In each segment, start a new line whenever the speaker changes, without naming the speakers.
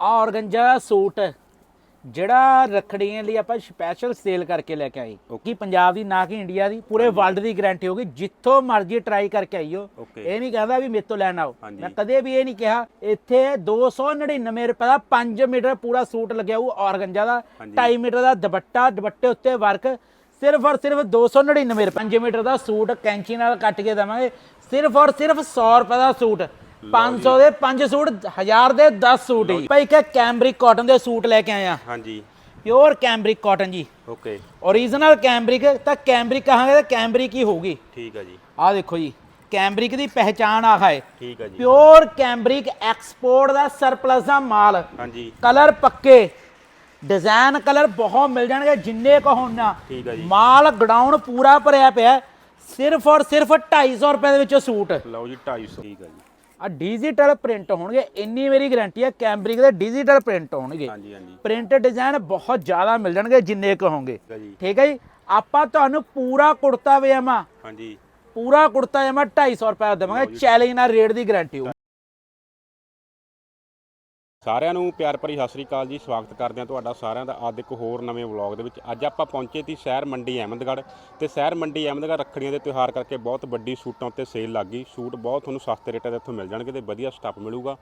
ਔਰਗੰਜਾ ਦਾ ਸੂਟ ਜਿਹੜਾ ਰੱਖੜੀਆਂ ਲਈ ਆਪਾਂ ਸਪੈਸ਼ਲ ਸੇਲ ਕਰਕੇ ਲੈ ਕੇ ਆਏ। ਕਿ ਪੰਜਾਬ ਦੀ ਨਾ ਕਿ ਇੰਡੀਆ ਦੀ ਪੂਰੇ ਵਰਲਡ ਦੀ ਗਾਰੰਟੀ ਹੋਗੀ ਜਿੱਥੋਂ ਮਰਜ਼ੀ ਟਰਾਈ ਕਰਕੇ ਆਈਓ. ਇਹ ਨਹੀਂ ਕਹਿੰਦਾ ਵੀ ਮੇਰੇ ਤੋਂ ਲੈਣ ਆਓ। ਮੈਂ ਕਦੇ ਵੀ ਇਹ ਨਹੀਂ ਕਿਹਾ। ਇੱਥੇ 299 ਰੁਪਏ ਦਾ 5 ਮੀਟਰ ਪੂਰਾ ਸੂਟ ਲੱਗਿਆ ਉਹ ਔਰਗੰਜਾ ਦਾ।
ਹਾਂਜੀ।
2.5 ਮੀਟਰ ਦਾ ਦੁਪੱਟਾ ਦੁਪੱਟੇ ਉੱਤੇ ਵਰਕ ਸਿਰਫ ਔਰ ਸਿਰਫ 299 ਰੁਪਏ 5 ਮੀਟਰ ਦਾ ਸੂਟ ਕੈਂਚੀ ਨਾਲ ਕੱਟ ਕੇ ਦੇਵਾਂਗੇ। ਸਿਰਫ ਔਰ ਸਿਰਫ 100 ਰੁਪਏ ਦਾ ਸੂਟ। 500 ਦੇ 5 ਸੂਟ 1000 ਦੇ 10 ਸੂਟ ਜੀ। ਭਾਈ ਇੱਕ ਕੈਂਬਰਿਕ ਕਾਟਨ ਦੇ ਸੂਟ ਲੈ ਕੇ ਆਇਆ।
ਹਾਂਜੀ।
ਪਿਓਰ ਕੈਂਬਰਿਕ ਕਾਟਨ ਜੀ।
ਓਕੇ
ਓਰੀਜਨਲ ਕੈਂਬਰਿਕ ਤਾਂ ਕੈਂਬਰਿਕ ਕਹਾਂਗੇ ਤਾਂ ਕੈਂਬਰਿਕ ਹੀ ਹੋਊਗੀ।
ਠੀਕ ਹੈ ਜੀ।
ਆਹ ਦੇਖੋ ਜੀ ਕੈਂਬਰਿਕ ਦੀ ਪਹਿਚਾਣ ਆਹ ਹੈ।
ਠੀਕ ਹੈ ਜੀ।
ਪਿਓਰ ਕੈਂਬਰਿਕ ਐਕਸਪੋਰਟ ਦਾ ਸਰਪਲਸ ਦਾ ਮਾਲ।
ਹਾਂਜੀ।
ਕਲਰ ਪੱਕੇ। ਡਿਜ਼ਾਈਨ ਕਲਰ ਬਹੁਤ ਮਿਲ ਜਾਣਗੇ ਜਿੰਨੇ ਕੋ ਹੋਣਾ
ਠੀਕ ਹੈ ਜੀ।
ਮਾਲ ਗਡਾਊਨ ਪੂਰਾ ਭਰਿਆ ਪਿਆ। ਸਿਰਫ ਔਰ ਸਿਰਫ 250 ਰੁਪਏ ਦੇ ਵਿੱਚ ਸੂਟ।
ਲਓ ਜੀ 250 ਠੀਕ ਹੈ ਜੀ।
ਆ ਡਿਜੀਟਲ ਪ੍ਰਿੰਟ ਹੋਣਗੇ। ਇੰਨੀ ਮੇਰੀ ਗਾਰੰਟੀ ਹੈ ਕੈਂਬਰਿਕ ਦੇ ਡਿਜੀਟਲ ਪ੍ਰਿੰਟ ਹੋਣਗੇ।
ਹਾਂਜੀ ਹਾਂਜੀ।
ਪ੍ਰਿੰਟ ਡਿਜ਼ਾਈਨ ਬਹੁਤ ਜ਼ਿਆਦਾ ਮਿਲ ਜਾਣਗੇ ਜਿੰਨੇ ਕੁ ਹੋਣਗੇ।
ਠੀਕ ਹੈ ਜੀ।
ਆਪਾਂ ਤੁਹਾਨੂੰ ਪੂਰਾ ਕੁੜਤਾ ਪਜਾਮਾ
ਹਾਂਜੀ।
ਪੂਰਾ ਕੁੜਤਾ ਪਜਾਮਾ 250 ਰੁਪਏ ਦਾ ਦੇਵਾਂਗੇ। ਚੈਲੰਜ ਨਾਲ ਰੇਟ ਦੀ ਗਾਰੰਟੀ ਹੋ
ਸਾਰਿਆਂ ਨੂੰ ਪਿਆਰ ਭਰੀ ਸਤਿ ਸ੍ਰੀ ਅਕਾਲ ਜੀ। ਸਵਾਗਤ ਕਰਦੇ ਹਾਂ ਤੁਹਾਡਾ ਸਾਰਿਆਂ ਦਾ ਅੱਜ ਇੱਕ ਹੋਰ ਨਵੇਂ ਵਲੌਗ ਦੇ ਵਿੱਚ। ਅੱਜ ਆਪਾਂ ਪਹੁੰਚੇ ਤੀ ਸ਼ਹਿਰ ਮੰਡੀ ਅਹਿਮਦਗੜ੍ਹ ਤੇ ਸ਼ਹਿਰ ਮੰਡੀ ਅਹਿਮਦਗੜ੍ਹ ਰੱਖੜੀਆਂ ਦੇ ਤਿਉਹਾਰ ਕਰਕੇ ਬਹੁਤ ਵੱਡੀ ਸੂਟਾਂ ਉੱਤੇ ਸੇਲ ਲੱਗ ਗਈ। ਸੂਟ ਬਹੁਤ ਤੁਹਾਨੂੰ ਸਸਤੇ ਰੇਟਾਂ ਦੇ ਇੱਥੋਂ ਮਿਲ ਜਾਣਗੇ ਤੇ ਵਧੀਆ ਸਟੱਫ ਮਿਲੂਗਾ।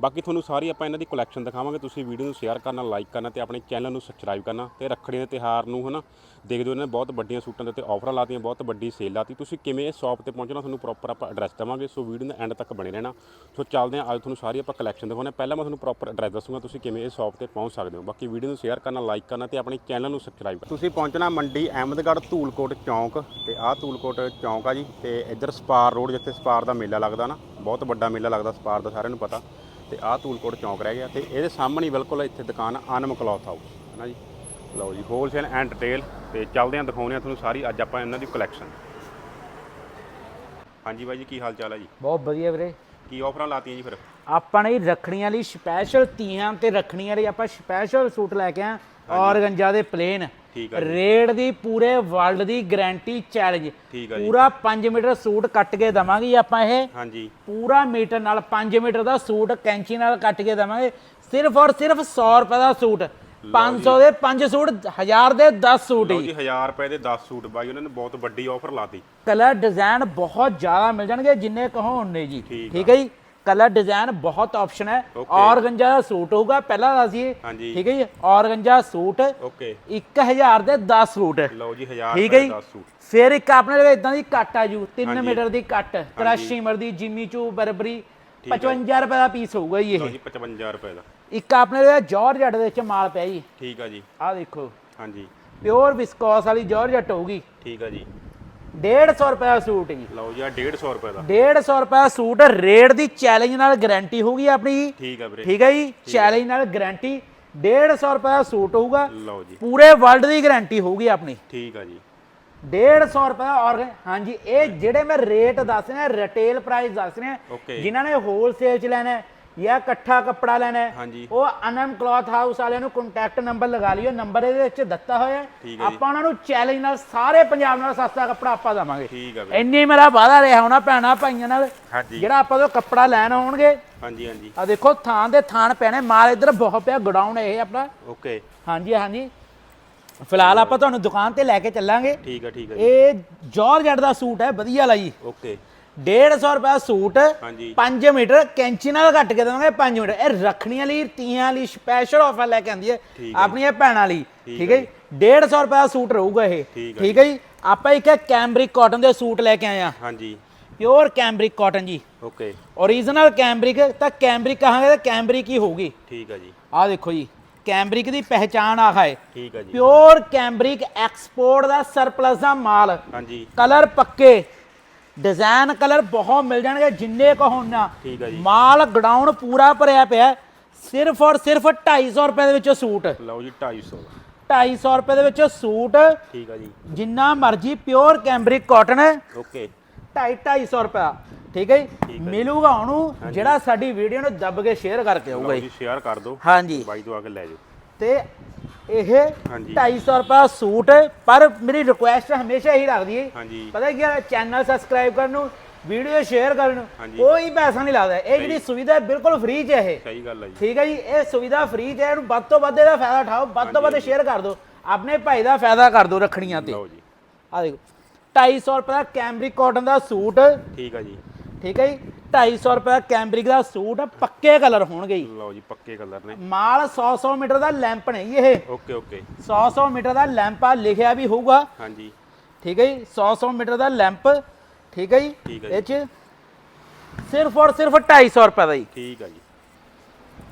ਬਾਕੀ ਤੁਹਾਨੂੰ ਸਾਰੀ ਆਪਾਂ ਇਹਨਾਂ ਦੀ ਕਲੈਕਸ਼ਨ ਦਿਖਾਵਾਂਗੇ। ਤੁਸੀਂ ਵੀਡੀਓ ਨੂੰ ਸ਼ੇਅਰ ਕਰਨਾ ਲਾਈਕ ਕਰਨਾ ਤੇ ਆਪਣੇ ਚੈਨਲ ਨੂੰ ਸਬਸਕ੍ਰਾਈਬ ਕਰਨਾ ਤੇ ਰੱਖੜੀਆਂ ਦੇ ਤਿਉਹਾਰ ਨੂੰ ਹਨਾ, ਦੇਖਦੇ ਹੋ ਇਹਨਾਂ ਨੇ ਬਹੁਤ ਵੱਡੀਆਂ ਸੂਟਾਂ ਦੇ ਉੱਤੇ ਆਫਰਾਂ ਲਾਤੀਆਂ, ਬਹੁਤ ਵੱਡੀ ਸੇਲ ਲਾਤੀ। ਤੁਸੀਂ ਕਿਵੇਂ ਇਸ ਸ਼ਾਪ ਤੇ ਪਹੁੰਚਣਾ ਤੁਹਾਨੂੰ ਪ੍ਰੋਪਰ ਆਪਾਂ ਐਡਰੈਸ ਦੇਵਾਂਗੇ। ਸੋ ਵੀਡੀਓ ਦੇ ਐਂਡ ਤੱਕ ਬਣੇ ਰਹਿਣਾ। ਸੋ ਚੱਲਦੇ ਹਾਂ, ਅੱਜ ਤੁਹਾਨੂੰ ਸਾਰੀ ਆਪਾਂ ਕਲੈਕਸ਼ਨ ਦਿਖਾਉਂਦੇ ਹਾਂ। ਪਹਿਲਾਂ ਮੈਂ ਤੁਹਾਨੂੰ ਪ੍ਰੋਪਰ ਐਡਰੈਸ ਦੱਸੂਗਾ ਤੁਸੀਂ ਕਿਵੇਂ ਇਸ ਸ਼ਾਪ ਤੇ ਪਹੁੰਚ ਸਕਦੇ ਹੋ। ਬਾਕੀ ਵੀਡੀਓ ਨੂੰ ਸ਼ੇਅਰ ਕਰਨਾ ਲਾਈਕ ਕਰਨਾ ਤੇ ਆਪਣੇ ਚੈਨਲ ਨੂੰ ਸਬਸਕ੍ਰਾਈਬ ਕਰਨਾ। ਤੁਸੀਂ ਪਹੁੰਚਣਾ ਮੰਡੀ ਅਹਿਮਦਗੜ੍ਹ ਧੂਲਕੋਟ ਚੌਂਕ ਤੇ ਆਹ ਧੂਲਕੋਟ ਚੌਂਕ ਆ ਜੀ ਤੇ ਇੱਧਰ ਸਪਾਰ ਰੋਡ ਜਿੱਥੇ ਸਪਾਰ ਦਾ ਮੇਲਾ ਲੱਗਦਾ ਨਾ, ਬਹੁਤ ਵੱਡਾ ਮੇਲਾ ਲੱਗਦਾ ਸਪਾਰ ਦਾ, ਸਾਰਿਆਂ ਨੂੰ ਪਤਾ। ਤੇ ਆਹ ਧੂਲਕੋਟ ਚੌਂਕ ਰਹਿ ਗਿਆ ਤੇ ਇਹਦੇ ਸਾਹਮਣੇ ਬਿਲਕੁਲ ਇੱਥੇ ਦੁਕਾਨ ਆ ਆਨਮ ਕਲੌਥ ਹਾਊਸ ਹੈ ਨਾ ਜੀ? ਲਓ ਜੀ ਹੋਲਸੇਲ ਐਂਡ ਰਿਟੇਲ ਤੇ ਚੱਲਦੇ ਹਾਂ ਦਿਖਾਉਂਦੇ ਹਾਂ ਤੁਹਾਨੂੰ ਸਾਰੀ ਅੱਜ ਆਪਾਂ ਇਹਨਾਂ ਦੀ ਕਲੈਕਸ਼ਨ ਹਾਂਜੀ ਬਾਈ ਜੀ ਕੀ ਹਾਲ ਚਾਲ ਹੈ ਜੀ?
ਬਹੁਤ ਵਧੀਆ ਵੀਰੇ।
ਕੀ ਆਫਰਾਂ ਲਾਤੀਆਂ ਜੀ ਫਿਰ?
ਆਪਾਂ ਨੇ ਰੱਖੜੀਆਂ ਲਈ ਸਪੈਸ਼ਲ ਤੀਆਂ ਤੇ ਰੱਖੜੀਆਂ ਲਈ ਆਪਾਂ ਸਪੈਸ਼ਲ ਸੂਟ ਲੈ ਕੇ ਆ ਔਰਗੰਜਾ ਦੇ ਪਲੇਨ
ਠੀਕ
ਰੇਟ ਦੀ ਪੂਰੇ ਵਰਲਡ ਦੀ ਗਾਰੰਟੀ ਚੈਲੰਜ।
ਠੀਕ ਆ ਜੀ।
ਪੂਰਾ 5 ਮੀਟਰ ਸੂਟ ਕੱਟ ਕੇ ਦਵਾਂਗੇ ਆਪਾਂ ਇਹ।
ਹਾਂਜੀ।
ਪੂਰਾ ਮੀਟਰ ਨਾਲ 5 ਮੀਟਰ ਦਾ ਸੂਟ ਕੈਂਚੀ ਨਾਲ ਕੱਟ ਕੇ ਦਵਾਂਗੇ। ਸਿਰਫ ਔਰ ਸਿਰਫ 100 ਰੁਪਏ ਦਾ ਸੂਟ। 500 ਦੇ 5 ਸੂਟ 1000 ਦੇ 10 ਸੂਟ
ਜੀ। 1000 ਰੁਪਏ ਦੇ 10 ਸੂਟ ਬਾਈ ਉਹਨਾਂ ਨੇ ਬਹੁਤ ਵੱਡੀ ਆਫਰ ਲਾਤੀ।
ਕਲਰ ਡਿਜ਼ਾਈਨ ਬਹੁਤ ਜ਼ਿਆਦਾ ਮਿਲ ਜਾਣਗੇ ਜਿੰਨੇ ਕਹੋ ਉਨੇ ਜੀ।
ਠੀਕ
ਹੈ ਜੀ? ਕਲਰ ਡਿਜ਼ਾਈਨ ਬਹੁਤ ਆਪਸ਼ਨ ਹੈ।
Okay.
ਔਰਗੰਜਾ ਦਾ ਸੂਟ ਹੋਊਗਾ ਪਹਿਲਾਂ ਦੱਸੀਏ।
ਹਾਂਜੀ।
ਠੀਕ ਹੈ ਜੀ? ਔਰਗੰਜਾ ਸੂਟ
ਓਕੇ
1000 ਦੇ 10 ਸੂਟ
ਲਓ ਜੀ 1000
ਠੀਕ ਹੈ ਜੀ?
ਦੇ 10 ਸੂਟ।
ਫਿਰ ਇੱਕ ਆਪਣੇ ਲਈ ਇਦਾਂ ਦੀ ਕੱਟ ਆ ਜੂ 3
ਹਾਂਜੀ।
ਮੀਟਰ ਦੀ ਕੱਟ। ਕ੍ਰਸ਼ਿਮਰ ਦੀ ਜਿਮੀ ਚੂ ਬਰਬਰੀ। 55 ਰੁਪਏ ਦਾ ਪੀਸ ਹੋਊਗਾ ਜੀ
ਲਓ
ਇਹ
ਜੀ 55 ਰੁਪਏ ਦਾ।
ਇੱਕ ਆਪਣੇ ਲਈ ਜਾਰਜਟ ਦੇ ਵਿੱਚ ਮਾਲ ਪਿਆ ਜੀ।
ਠੀਕ ਆ ਜੀ।
ਆਹ ਦੇਖੋ।
ਹਾਂਜੀ।
ਪਿਓਰ ਵਿਸਕੋਸ ਵਾਲੀ ਜਾਰਜਟ ਹੋਊਗੀ।
ਠੀਕ ਆ ਜੀ।
150 ਰੁਪਏ ਦਾ ਸੂਟ ਜੀ।
ਲਓ ਜੀ ਆ 150 ਰੁਪਏ ਦਾ।
150 ਰੁਪਏ ਸੂਟ ਰੇਟ ਦੀ ਚੈਲੰਜ ਨਾਲ ਗਾਰੰਟੀ ਹੋਊਗੀ ਆਪਣੀ
ਠੀਕ ਆ ਵੀਰੇ।
ਠੀਕ ਹੈ ਜੀ? ਚੈਲੰਜ ਨਾਲ ਗਾਰੰਟੀ 150 ਰੁਪਏ ਦਾ ਸੂਟ ਹੋਊਗਾ।
ਲਓ ਜੀ।
ਪੂਰੇ ਵਰਲਡ ਦੀ ਗਾਰੰਟੀ ਹੋਊਗੀ ਆਪਣੀ।
ਠੀਕ ਆ ਜੀ।
150 ਰੁਪਏ ਔਰ ਹਾਂਜੀ ਇਹ ਜਿਹੜੇ ਮੈਂ ਰੇਟ ਦੱਸ ਰਿਹਾ ਰਿਟੇਲ ਪ੍ਰਾਈਸ ਦੱਸ ਰਿਹਾ. ਜਿਨ੍ਹਾਂ ਨੇ ਹੋਲਸੇਲ ਚ ਲੈਣਾ ਹੈ ਜਾਂ ਇਕੱਠਾ ਕੱਪੜਾ ਲੈਣਾ ਹੈ
ਹਾਂਜੀ।
ਉਹ ਅਨਮ ਕਲੌਥ ਹਾਊਸ ਵਾਲਿਆਂ ਨੂੰ ਕੰਟੈਕਟ ਨੰਬਰ ਲਗਾ ਲਿਓ ਨੰਬਰ ਇਹਦੇ ਵਿੱਚ ਦਿੱਤਾ ਹੋਇਆ ਹੈ।
ਠੀਕ ਹੈ ਜੀ।
ਆਪਾਂ ਉਹਨਾਂ ਨੂੰ ਚੈਲੰਜ ਨਾਲ ਸਾਰੇ ਪੰਜਾਬ ਨਾਲ ਸਸਤਾ ਕੱਪੜਾ ਆਪਾਂ ਦੇਵਾਂਗੇ।
ਠੀਕ ਆ ਵੀਰੇ
ਇੰਨੀ ਮੇਰਾ ਵਾਅਦਾ ਰਿਹਾ ਹੋਣਾ ਭੈਣਾ ਭਾਈਆਂ ਨਾਲ
ਹਾਂਜੀ।
ਜਿਹੜਾ ਆਪਾਂ ਤੋਂ ਕੱਪੜਾ ਲੈਣ ਆਉਣਗੇ।
ਹਾਂਜੀ ਹਾਂਜੀ।
ਆ ਦੇਖੋ ਥਾਂ ਦੇ ਥਾਨ ਪੈਣੇ ਮਾਲ ਇੱਧਰ ਬਹੁਤ ਪਿਆ ਗੋਡਾਊਨ ਇਹ ਆਪਣਾ।
ਓਕੇ।
ਹਾਂਜੀ ਹਾਂਜੀ। ਫਿਲਹਾਲ ਆਪਾਂ ਤੁਹਾਨੂੰ ਦੁਕਾਨ ਤੇ ਲੈ ਕੇ ਚੱਲਾਂਗੇ।
ਠੀਕ ਆ ਠੀਕ ਆ ਜੀ।
ਇਹ ਜਾਰਜਟ ਦਾ ਸੂਟ ਹੈ ਵਧੀਆ ਜੀ
ਓਕੇ।
150 ਰੁਪਏ ਸੂਟ
ਹਾਂਜੀ।
5 ਮੀਟਰ ਕੈਂਚੀ ਨਾਲ ਕੱਟ ਕੇ ਦੇਵਾਂਗੇ 5 ਮੀਟਰ। ਇਹ ਰੱਖਣੀਆਂ ਲਈ ਤੀਆਂ ਲਈ ਸਪੈਸ਼ਲ ਆਫਰ ਲੈ ਕੇ ਆਂਦੀ ਹੈ ਆਪਣੀਆਂ ਭੈਣਾਂ ਲਈ।
ਠੀਕ
ਹੈ ਜੀ। 150 ਰੁਪਏ ਸੂਟ ਰਹੂਗਾ ਇਹ।
ਠੀਕ ਹੈ
ਹੈ ਜੀ? ਆਪਾਂ ਇੱਕ ਕੈਂਬਰਿਕ ਕਾਟਨ ਦੇ ਸੂਟ ਲੈ ਕੇ ਆਏ ਆ
ਹਾਂਜੀ।
ਪਿਓਰ ਕੈਂਬਰਿਕ ਕਾਟਨ ਜੀ।
ਓਕੇ
ਓਰੀਜਨਲ ਕੈਂਬਰਿਕ ਤਾਂ ਕੈਂਬਰਿਕ ਕਹਾਂਗੇ ਤਾਂ ਕੈਂਬਰਿਕ ਹੀ ਹੋਊਗੀ।
ਠੀਕ ਆ ਜੀ।
ਆਹ ਦੇਖੋ ਜੀ ਕੈਂਬਰਿਕ ਦੀ ਪਹਿਚਾਣ ਆਹ ਹੈ।
ਠੀਕ ਆ ਜੀ।
ਪਿਓਰ ਕੈਂਬਰਿਕ ਐਕਸਪੋਰਟ ਦਾ ਸਰਪਲਸ ਦਾ ਮਾਲ।
ਹਾਂਜੀ।
ਕਲਰ ਪੱਕੇ। ਡਿਜ਼ਾਈਨ ਕਲਰ ਬਹੁਤ ਮਿਲ ਜਾਣਗੇ ਜਿੰਨੇ ਕੋ ਹੋਣਾ
ਠੀਕ ਆ ਜੀ।
ਮਾਲ ਗਡਾਊਨ ਪੂਰਾ ਭਰਿਆ ਪਿਆ ਹੈ। ਸਿਰਫ ਔਰ ਸਿਰਫ 250 ਰੁਪਏ ਦੇ ਵਿੱਚ ਸੂਟ।
ਲਓ ਜੀ 250 ਦਾ
250 ਰੁਪਏ ਦੇ ਵਿੱਚ ਸੂਟ।
ਠੀਕ ਆ ਜੀ।
ਜਿੰਨਾ ਮਰਜ਼ੀ ਪਿਓਰ ਕੈਂਬਰਿਕ ਕਾਟਨ ਹੈ।
ਓਕੇ।
2.5 250 ਰੁਪਏ ਠੀਕ ਹੈ ਜੀ? ਮਿਲੂਗਾ ਉਹਨੂੰ ਜਿਹੜਾ ਸਾਡੀ ਵੀਡੀਓ ਨੂੰ ਦੱਬ ਕੇ ਸ਼ੇਅਰ ਕਰਕੇ ਆਊਗਾ
ਲਓ
ਜੀ।
ਜੀ ਸ਼ੇਅਰ ਕਰ ਦਿਓ।
ਹਾਂਜੀ।
ਬਾਈ ਤੋਂ ਆ ਕੇ ਲੈ ਜਾਓ।
ਤੇ ਇਹ
ਹਾਂਜੀ।
250 ਰੁਪਏ ਸੂਟ ਪਰ ਮੇਰੀ ਰਿਕੁਐਸਟ ਹਮੇਸ਼ਾ ਹੀ ਰੱਖਦੀ ਹੈ।
ਹਾਂਜੀ।
ਪਤਾ ਕੀ ਹੈ ਚੈਨਲ ਸਬਸਕ੍ਰਾਈਬ ਕਰਨ ਨੂੰ ਵੀਡੀਓ ਸ਼ੇਅਰ ਕਰਨ ਨੂੰ। ਕੋਈ ਪੈਸਾ ਨਹੀਂ ਲੱਗਦਾ। ਇਹ ਜਿਹੜੀ ਸੁਵਿਧਾ ਹੈ ਬਿਲਕੁਲ ਫ੍ਰੀ 'ਚ ਹੈ ਇਹ।
ਸਹੀ ਗੱਲ ਹੈ ਜੀ।
ਠੀਕ ਹੈ ਜੀ ਇਹ ਸੁਵਿਧਾ ਫ੍ਰੀ 'ਚ ਹੈ ਇਹਨੂੰ ਵੱਧ ਤੋਂ ਵੱਧ ਇਹਦਾ ਫਾਇਦਾ ਉਠਾਓ ਵੱਧ ਤੋਂ ਵੱਧ ਸ਼ੇਅਰ ਕਰ ਦਿਓ ਆਪਣੇ ਭਾਈ ਦਾ ਫਾਇਦਾ ਕਰ ਦਿਓ ਰੱਖੜੀਆਂ ਤੇ।
ਲਓ ਜੀ।
ਆ ਦੇਖੋ 250 ਰੁਪਏ ਦਾ ਕੈਮਰਿਕ ਕਾਟਨ ਦਾ ਸੂਟ।
ਠੀਕ ਹੈ ਜੀ।
ਠੀਕ ਹੈ ਜੀ 250 ਰੁਪਏ ਦਾ ਕੈਮਰਿਕ ਦਾ ਸੂਟ ਪੱਕੇ ਕਲਰ ਹੋਣਗੇ ਜੀ।
ਲਓ ਜੀ ਪੱਕੇ ਕਲਰ ਨੇ।
ਮਾਲ 100 100 ਮੀਟਰ ਦਾ ਲੈਂਪ ਨੇ ਜੀ ਇਹ।
Okay okay.
100 100 ਮੀਟਰ ਦਾ ਲੈਂਪ ਆ ਲਿਖਿਆ ਵੀ ਹੋਊਗਾ।
ਹਾਂਜੀ।
ਠੀਕ ਹੈ ਜੀ 100 100 ਮੀਟਰ ਦਾ ਲੈਂਪ ਠੀਕ ਹੈ ਜੀ ਇਹ ਚ ਸਿਰਫ ਔਰ ਸਿਰਫ 250 ਰੁਪਏ ਦਾ ਜੀ।
ਠੀਕ ਹੈ ਜੀ।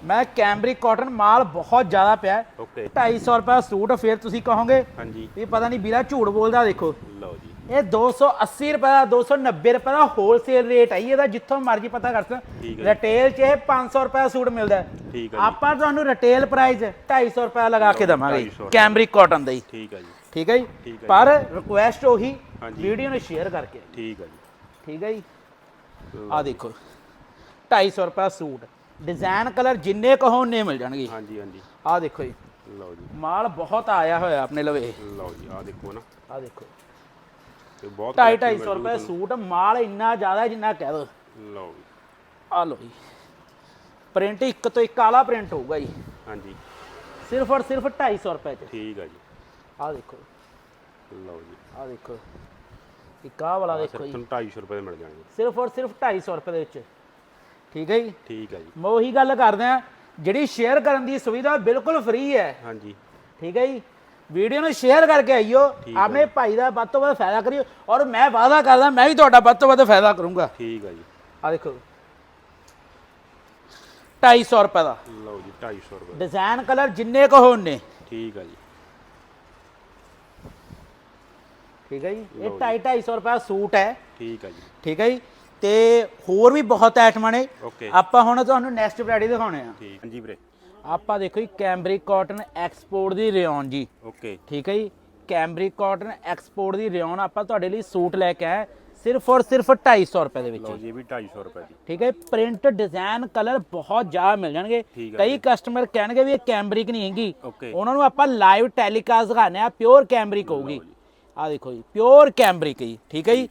ਮੈਂ ਕੈਮਰਿਕ ਕਾਟਨ ਮਾਲ ਬਹੁਤ ਜ਼ਿਆਦਾ ਪਿਆ ਹੈ।
ਓਕੇ।
250 ਰੁਪਏ ਦਾ ਸੂਟ ਫਿਰ ਤੁਸੀਂ ਕਹੋਗੇ
ਹਾਂਜੀ।
ਵੀ ਪਤਾ ਨਹੀਂ ਵੀਰਾ ਝੂਠ ਬੋਲਦਾ ਦੇਖੋ।
ਲਓ ਜੀ।
ਇਹ 280 ਰੁਪਏ ਦਾ 290 ਰੁਪਏ ਦਾ ਹੋਲਸੇਲ ਰੇਟ ਹੈ ਇਹਦਾ ਜਿੱਥੋਂ ਮਰਜ਼ੀ ਪਤਾ ਕਰ ਸਕਦੇ। ਰਿਟੇਲ 'ਚ ਇਹ 500 ਰੁਪਏ ਦਾ ਸੂਟ ਮਿਲਦਾ।
ਠੀਕ ਹੈ
ਆਪਾਂ ਤੁਹਾਨੂੰ ਰਿਟੇਲ ਪ੍ਰਾਈਸ 250 ਰੁਪਏ ਲਗਾ ਕੇ ਦਵਾਂਗੇ
250
ਕੈਮਰਿਕ ਕਾਟਨ ਦਾ ਹੀ
ਠੀਕ ਹੈ ਜੀ।
ਠੀਕ ਹੈ ਜੀ? ਪਰ ਰਿਕੁਐਸਟ ਉਹੀ। ਵੀਡੀਓ ਨੂੰ ਸ਼ੇਅਰ ਕਰਕੇ।
ਠੀਕ ਹੈ ਜੀ।
ਠੀਕ ਹੈ ਜੀ? ਆ ਦੇਖੋ 250 ਰੁਪਏ ਦਾ ਸੂਟ। ਡਿਜ਼ਾਈਨ ਕਲਰ ਜਿੰਨੇ ਕਹੋ ਨੇ ਮਿਲ ਜਾਣਗੇ।
ਹਾਂਜੀ ਹਾਂਜੀ।
ਆ ਦੇਖੋ ਜੀ।
ਲਓ ਜੀ।
ਮਾਲ ਬਹੁਤ ਆਇਆ ਹੋਇਆ ਆਪਣੇ ਲਵੇ।
ਲਓ ਜੀ ਆ ਦੇਖੋ ਨਾ।
ਆ ਦੇਖੋ।
ਤੇ ਬਹੁਤ
250
collection
250 ਰੁਪਏ ਸੂਟ ਮਾਲ ਇੰਨਾ ਜ਼ਿਆਦਾ ਜਿੰਨਾ ਕਹਿ ਦੋ।
ਲਓ ਜੀ।
ਆ ਲੋ ਜੀ। ਪ੍ਰਿੰਟ ਇੱਕ ਤੋਂ ਇੱਕ ਆਲਾ ਪ੍ਰਿੰਟ ਹੋਊਗਾ ਜੀ।
ਹਾਂਜੀ।
ਸਿਰਫ ਔਰ ਸਿਰਫ 250 ਰੁਪਏ ਚ।
ਠੀਕ ਹੈ ਜੀ।
ਆ ਦੇਖੋ।
ਲਓ ਜੀ।
ਆ ਦੇਖੋ। ਇੱਕ ਆਹ ਵਾਲਾ ਦੇਖੋ ਜੀ।
ਤੁਹਾਨੂੰ 250 ਰੁਪਏ ਦੇ ਮਿਲ ਜਾਣਗੇ।
ਸਿਰਫ ਔਰ ਸਿਰਫ 250 ਰੁਪਏ ਦੇ ਵਿੱਚ। ਠੀਕ ਹੈ ਜੀ?
ਠੀਕ ਹੈ ਜੀ।
ਮੈਂ ਉਹੀ ਗੱਲ ਕਰਦੇ ਆ ਜਿਹੜੀ ਸ਼ੇਅਰ ਕਰਨ ਦੀ ਸੁਵਿਧਾ ਬਿਲਕੁਲ ਫ੍ਰੀ ਹੈ।
ਹਾਂਜੀ।
ਠੀਕ ਹੈ ਜੀ? ਵੀਡੀਓ ਨੂੰ ਸ਼ੇਅਰ ਕਰਕੇ ਆਈਓ। ਆਪਣੇ ਭਾਈ ਦਾ ਵੱਧ ਤੋਂ ਵੱਧ ਫਾਇਦਾ ਕਰਿਓ। ਔਰ ਮੈਂ ਵਾਅਦਾ ਕਰਦਾ ਮੈਂ ਵੀ ਤੁਹਾਡਾ ਵੱਧ ਤੋਂ ਵੱਧ ਫਾਇਦਾ ਕਰੂੰਗਾ।
ਠੀਕ ਹੈ ਜੀ।
ਆ ਦੇਖੋ। 250 ਰੁਪਏ ਦਾ।
ਲਓ ਜੀ 250 ਰੁਪਏ
ਡਿਜ਼ਾਈਨ ਕਲਰ ਜਿੰਨੇ ਕੋ ਹੋਣ ਨੇ
ਠੀਕ ਹੈ ਜੀ।
ਠੀਕ ਹੈ ਜੀ? ਇਹ
ਲਓ
250 250 ਰੁਪਏ ਦਾ ਸੂਟ ਹੈ।
ਠੀਕ ਹੈ ਜੀ।
ਠੀਕ ਹੈ ਜੀ? ਤੇ ਹੋਰ ਵੀ ਬਹੁਤ ਆਈਟਮਾਂ ਨੇ ਆਪਾਂ ਹੁਣ ਤੁਹਾਨੂੰ ਨੈਕਸਟ ਵੈਰਾਈਟੀ ਦਿਖਾਉਣੇ ਆ।
ਠੀਕ। ਹਾਂਜੀ ਵੀਰੇ।
ਆਪਾਂ ਦੇਖੋ ਜੀ ਕੈਮਬਰਿਕ ਕਾਟਨ ਐਕਸਪੋਰਟ ਦੀ ਰਿਓਨ ਜੀ।
ਓਕੇ
ਠੀਕ ਹੈ ਜੀ? ਕੈਮਬਰਿਕ ਕਾਟਨ ਐਕਸਪੋਰਟ ਦੀ ਰਿਓਨ ਆਪਾਂ ਤੁਹਾਡੇ ਲਈ ਸੂਟ ਲੈ ਕੇ ਆਏ ਸਿਰਫ ਔਰ ਸਿਰਫ 250 ਰੁਪਏ ਦੇ ਵਿੱਚ
ਲਓ ਜੀ। ਵੀ 250 ਰੁਪਏ ਦੀ।
ਠੀਕ ਹੈ ਪ੍ਰਿੰਟ ਡਿਜ਼ਾਈਨ ਕਲਰ ਬਹੁਤ ਜ਼ਿਆਦਾ ਮਿਲ ਜਾਣਗੇ। ਕਈ ਕਸਟਮਰ ਕਹਿਣਗੇ ਵੀ ਇਹ ਕੈਮਬਰਿਕ ਨਹੀਂ ਹੈਗੀ। ਉਹਨਾਂ ਨੂੰ ਆਪਾਂ ਲਾਈਵ ਟੈਲੀਕਾਸਟ ਦਿਖਾਣੇ ਆ ਪਿਓਰ ਕੈਮਬਰਿਕ ਹੋਊਗੀ। ਆ ਦੇਖੋ ਜੀ ਪਿਓਰ ਹੈ ਜੀ?
ਠੀਕ ਹੈ ਜੀ।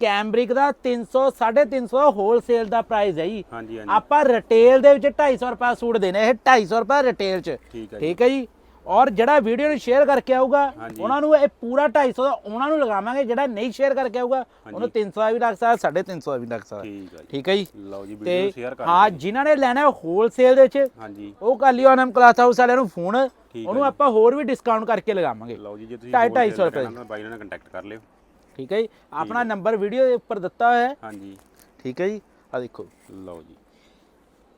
ਕੈਮਬਰਿਕ ਦਾ 300 350 ਹੋਲਸੇਲ ਦਾ ਪ੍ਰਾਈਸ ਹੈ ਜੀ।
ਹਾਂਜੀ ਹਾਂਜੀ।
ਆਪਾਂ ਰਿਟੇਲ ਦੇ ਵਿੱਚ 250 ਰੁਪਏ ਸੂਟ ਦੇਣੇ ਇਹ 250 ਰੁਪਏ ਰਿਟੇਲ 'ਚ।
ਠੀਕ ਹੈ ਜੀ।
ਔਰ ਜਿਹੜਾ ਵੀਡੀਓ ਨੂੰ ਸ਼ੇਅਰ ਕਰਕੇ ਆਊਗਾ। ਉਹਨਾਂ ਨੂੰ ਇਹ ਪੂਰਾ 250 ਦਾ ਉਹਨਾਂ ਨੂੰ ਲਗਾਵਾਂਗੇ ਜਿਹੜਾ ਨਹੀਂ ਸ਼ੇਅਰ ਕਰਕੇ ਆਊਗਾ ਉਹਨੂੰ 300 ਦਾ ਵੀ ਲੱਗ ਸਕਦਾ 350 ਦਾ ਵੀ ਲੱਗ ਸਕਦਾ।
ਠੀਕ ਹੈ ਜੀ।
ਠੀਕ ਹੈ ਜੀ?
ਲਓ ਜੀ ਵੀਡੀਓ ਸ਼ੇਅਰ ਕਰ
ਹਾਂ ਜਿਨ੍ਹਾਂ ਨੇ ਲੈਣਾ ਹੋਲਸੇਲ ਦੇ ਵਿੱਚ
ਹਾਂਜੀ।
ਉਹ ਕਰ ਲਿਓ ਅਨਮ ਕਲਾਸ ਹਾਊਸ ਵਾਲਿਆਂ ਨੂੰ ਫੋਨ ਉਹਨੂੰ ਆਪਾਂ ਹੋਰ ਵੀ ਡਿਸਕਾਊਂਟ ਕਰਕੇ ਲਗਾਵਾਂਗੇ।
ਲਓ ਜੀ ਜੇ ਤੁਸੀਂ
ਢਾਈ- ਢਾਈ
wholesale
ਸੌ ਰੁਪਏ।
ਲੈਣਾ ਤਾਂ ਬਾਈ ਨਾਲ ਕੰਟੈਕਟ ਕਰ ਲਿਓ।
ਠੀਕ ਹੈ ਜੀ? ਆਪਣਾ ਨੰਬਰ ਵੀਡੀਓ ਦੇ ਉੱਪਰ ਦਿੱਤਾ ਹੋਇਆ ਹੈ।
ਹਾਂਜੀ।
ਠੀਕ ਹੈ ਜੀ? ਆ ਦੇਖੋ।
ਲਓ ਜੀ।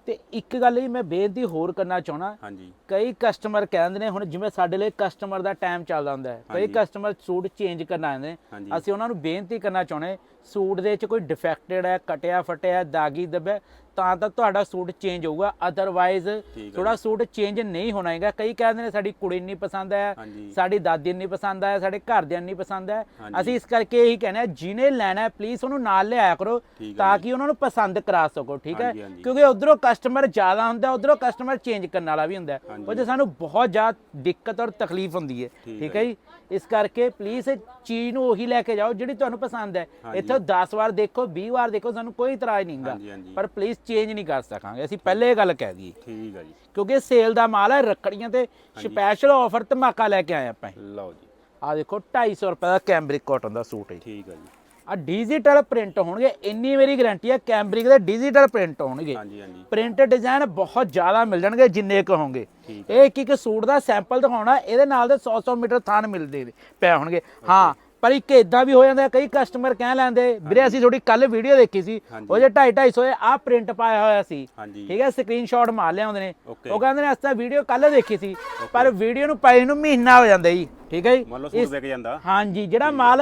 ਤੇ ਇੱਕ ਗੱਲ ਹੀ ਮੈਂ ਬੇਨਤੀ ਹੋਰ ਕਰਨਾ ਚਾਹਣਾ
ਹਾਂਜੀ।
ਕਈ ਕਸਟਮਰ ਕਹਿੰਦੇ ਨੇ ਹੁਣ ਜਿਵੇਂ ਸਾਡੇ ਲਈ ਕਸਟਮਰ ਦਾ ਟਾਈਮ ਚੱਲਦਾ ਹੁੰਦਾ ਹੈ। ਕਈ। ਕਸਟਮਰ ਸੂਟ ਚੇਂਜ ਕਰਨਾ ਆਉਂਦੇ ਨੇ। ਅਸੀਂ ਉਹਨਾਂ ਨੂੰ ਬੇਨਤੀ ਕਰਨਾ ਚਾਹੁੰਦੇ ਸੂਟ ਦੇ ਵਿੱਚ ਕੋਈ ਡਿਫੈਕਟਡ ਹੈ ਕਟਿਆ ਫਟਿਆ ਦਾਗੀ ਦੱਬਿਆ ਤਾਂ ਤਾਂ ਤੁਹਾਡਾ ਸੂਟ ਚੇਂਜ ਹੋਊਗਾ ਅਦਰਵਾਈਜ਼ ਥੋੜਾ ਸੂਟ ਚੇਂਜ ਨਹੀਂ ਹੋਣਾ ਹੈਗਾ ਕਈ ਕਹਿੰਦੇ ਨੇ ਸਾਡੀ ਕੁੜੀ ਨਹੀਂ ਪਸੰਦ ਆਇਆ। ਸਾਡੀ ਦਾਦੀ ਨਹੀਂ ਪਸੰਦ ਆਇਆ ਸਾਡੇ ਘਰਦਿਆਂ ਨਹੀਂ ਪਸੰਦ ਆਇਆ। ਅਸੀਂ ਇਸ ਕਰਕੇ ਇਹੀ ਕਹਿੰਦੇ ਆ ਜਿਹਨੇ ਲੈਣਾ ਪਲੀਜ਼ ਉਹਨੂੰ ਨਾਲ ਲਿਆਇਆ ਕਰੋ ਤਾਂ। ਕਿ ਉਹਨਾਂ ਨੂੰ ਪਸੰਦ ਕਰਾ ਸਕੋ ਠੀਕ ਹੈ। ਕਿਉਂਕਿ ਉਧਰੋਂ ਕਸਟਮਰ ਜ਼ਿਆਦਾ ਹੁੰਦਾ ਉਧਰੋਂ ਕਸਟਮਰ ਚੇਂਜ ਕਰਨ ਵਾਲਾ ਵੀ ਹੁੰਦਾ ਹੈ।
ਹਾਂਜੀ।
ਉਹ 'ਚ ਸਾਨੂੰ ਬਹੁਤ ਜ਼ਿਆਦਾ ਦਿੱਕਤ ਔਰ ਤਕਲੀਫ ਹੁੰਦੀ ਹੈ
ਠੀਕ ਹੈ
ਜੀ ਇਸ ਕਰਕੇ ਪਲੀਜ਼ ਚੀਜ਼ ਨੂੰ ਉਹੀ ਲੈ ਕੇ ਜਾਓ ਜਿਹੜੀ ਤੁਹਾਨੂੰ ਪਸੰਦ ਹੈ। ਇੱਥੋਂ 10 ਵਾਰ ਦੇਖੋ 20 ਵਾਰ ਦੇਖੋ ਸਾਨੂੰ ਕੋਈ ਇਤਰਾਜ਼ ਨਹੀਂਗਾ
ਹਾਂਜੀ, ਹਾਂਜੀ।
ਪਰ ਪਲੀਜ਼ ਚੇਂਜ ਨਹੀਂ ਕਰ ਸਕਾਂਗੇ। ਅਸੀਂ ਪਹਿਲੇ ਇਹ ਗੱਲ ਕਹਿ ਦਈਏ।
ਠੀਕ ਹੈ ਜੀ।
ਕਿਉਂਕਿ ਸੇਲ ਦਾ ਮਾਲ ਹੈ ਰੱਖੜੀਆਂ ਤੇ ਸਪੈਸ਼ਲ ਆਫਰ ਧਮਾਕਾ ਲੈ ਕੇ ਆਏ ਆਪਾਂ
ਲਓ ਜੀ।
ਆ ਦੇਖੋ 250 ਰੁਪਏ ਦਾ ਕੈਂਬਰਿਕ ਕਾਟਨ ਦਾ ਸੂਟ ਹੈ
ਠੀਕ ਹੈ ਜੀ।
ਆ ਡਿਜੀਟਲ ਪ੍ਰਿੰਟ ਹੋਣਗੇ ਇੰਨੀ ਮੇਰੀ ਗਾਰੰਟੀ ਹੈ ਕੈਂਬਰਿਕ ਦੇ ਡਿਜੀਟਲ ਪ੍ਰਿੰਟ ਹੋਣਗੇ।
ਹਾਂਜੀ ਹਾਂਜੀ।
ਪ੍ਰਿੰਟ ਡਿਜ਼ਾਈਨ ਬਹੁਤ ਜ਼ਿਆਦਾ ਮਿਲ ਜਾਣਗੇ ਜਿੰਨੇ ਕੁ ਹੋਣਗੇ। ਇਹ ਇੱਕ ਇੱਕ ਸੂਟ ਦਾ ਸੈਂਪਲ ਦਿਖਾਉਣਾ ਇਹਦੇ ਨਾਲ ਦੇ 100 100 ਮੀਟਰ ਥਾਨ ਮਿਲਦੇ ਪਏ ਹੋਣਗੇ। ਹਾਂ ਪਰ ਇੱਕ ਇਦਾਂ ਵੀ ਹੋ ਜਾਂਦਾ ਕਈ ਕਸਟਮਰ ਕਹਿ ਲੈਂਦੇ ਵੀਰੇ ਅਸੀਂ ਥੋੜੀ ਕੱਲ ਵੀਡੀਓ ਦੇਖੀ ਸੀ। ਉਹ ਜੇ 2.5 250 ਆ ਪ੍ਰਿੰਟ ਪਾਇਆ ਹੋਇਆ ਸੀ। ਠੀਕ ਹੈ ਸਕਰੀਨਸ਼ਾਟ ਮਾਰ ਲਿਆਉਂਦੇ ਨੇ
Okay।
ਉਹ ਕਹਿੰਦੇ ਨੇ ਅਸੀਂ ਵੀਡੀਓ ਕੱਲ ਦੇਖੀ ਸੀ ਪਰ ਵੀਡੀਓ ਨੂੰ ਪਾਈ ਨੂੰ ਮਹੀਨਾ ਹੋ ਜਾਂਦਾ ਜੀ ਠੀਕ ਹੈ ਜੀ?
ਮੰਨ ਲਓ ਸੂਟ ਵਿਕ ਜਾਂਦਾ।
ਹਾਂਜੀ ਜਿਹੜਾ ਮਾਲ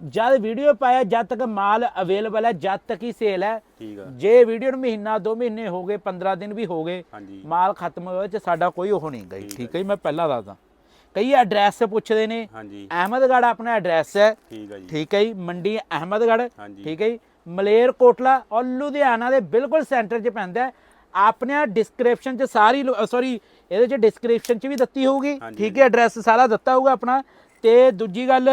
ਜਦ ਵੀਡੀਓ ਪਾਇਆ ਜਦ ਤੱਕ ਮਾਲ ਅਵੇਲੇਬਲ ਹੈ ਜਦ ਤੱਕ ਹੀ ਸੇਲ ਹੈ। ਜੇ ਵੀਡੀਓ ਨੂੰ ਮਹੀਨਾ 2 ਮਹੀਨੇ ਹੋ ਗਏ 15 ਦਿਨ ਵੀ ਹੋ ਗਏ ਮਾਲ ਖਤਮ ਹੋਇਆ ਚ ਸਾਡਾ ਕੋਈ ਉਹ ਨਹੀਂ ਗਈ ਠੀਕ ਹੈ ਮੈਂ ਪਹਿਲਾਂ ਦੱਸਦਾ। ਕਈ ਐਡਰੈਸ ਪੁੱਛਦੇ ਨੇ।
ਹਾਂਜੀ।
ਅਹਿਮਦਗੜ੍ਹ ਆਪਣਾ ਐਡਰੈਸ ਹੈ।
ਠੀਕ ਹੈ ਜੀ।
ਠੀਕ ਹੈ ਜੀ ਮੰਡੀ ਅਹਿਮਦਗੜ੍ਹ।
ਹਾਂਜੀ।
ਠੀਕ ਹੈ ਜੀ ਮਲੇਰ ਕੋਟਲਾ ਔਰ ਲੁਧਿਆਣਾ ਦੇ ਬਿਲਕੁਲ ਸੈਂਟਰ 'ਚ ਪੈਂਦਾ ਹੈ। ਆਪਣੇ ਡਿਸਕ੍ਰਿਪਸ਼ਨ 'ਚ ਸਾਰੀ ਸੌਰੀ ਇਹਦੇ 'ਚ ਡਿਸਕ੍ਰਿਪਸ਼ਨ 'ਚ ਵੀ ਦਿੱਤੀ ਹੋਊਗੀ। ਠੀਕ ਹੈ ਐਡਰੈਸ ਸਾਰਾ ਦਿੱਤਾ ਹੋਊਗਾ ਆਪਣਾ। ਤੇ ਦੂਜੀ ਗੱਲ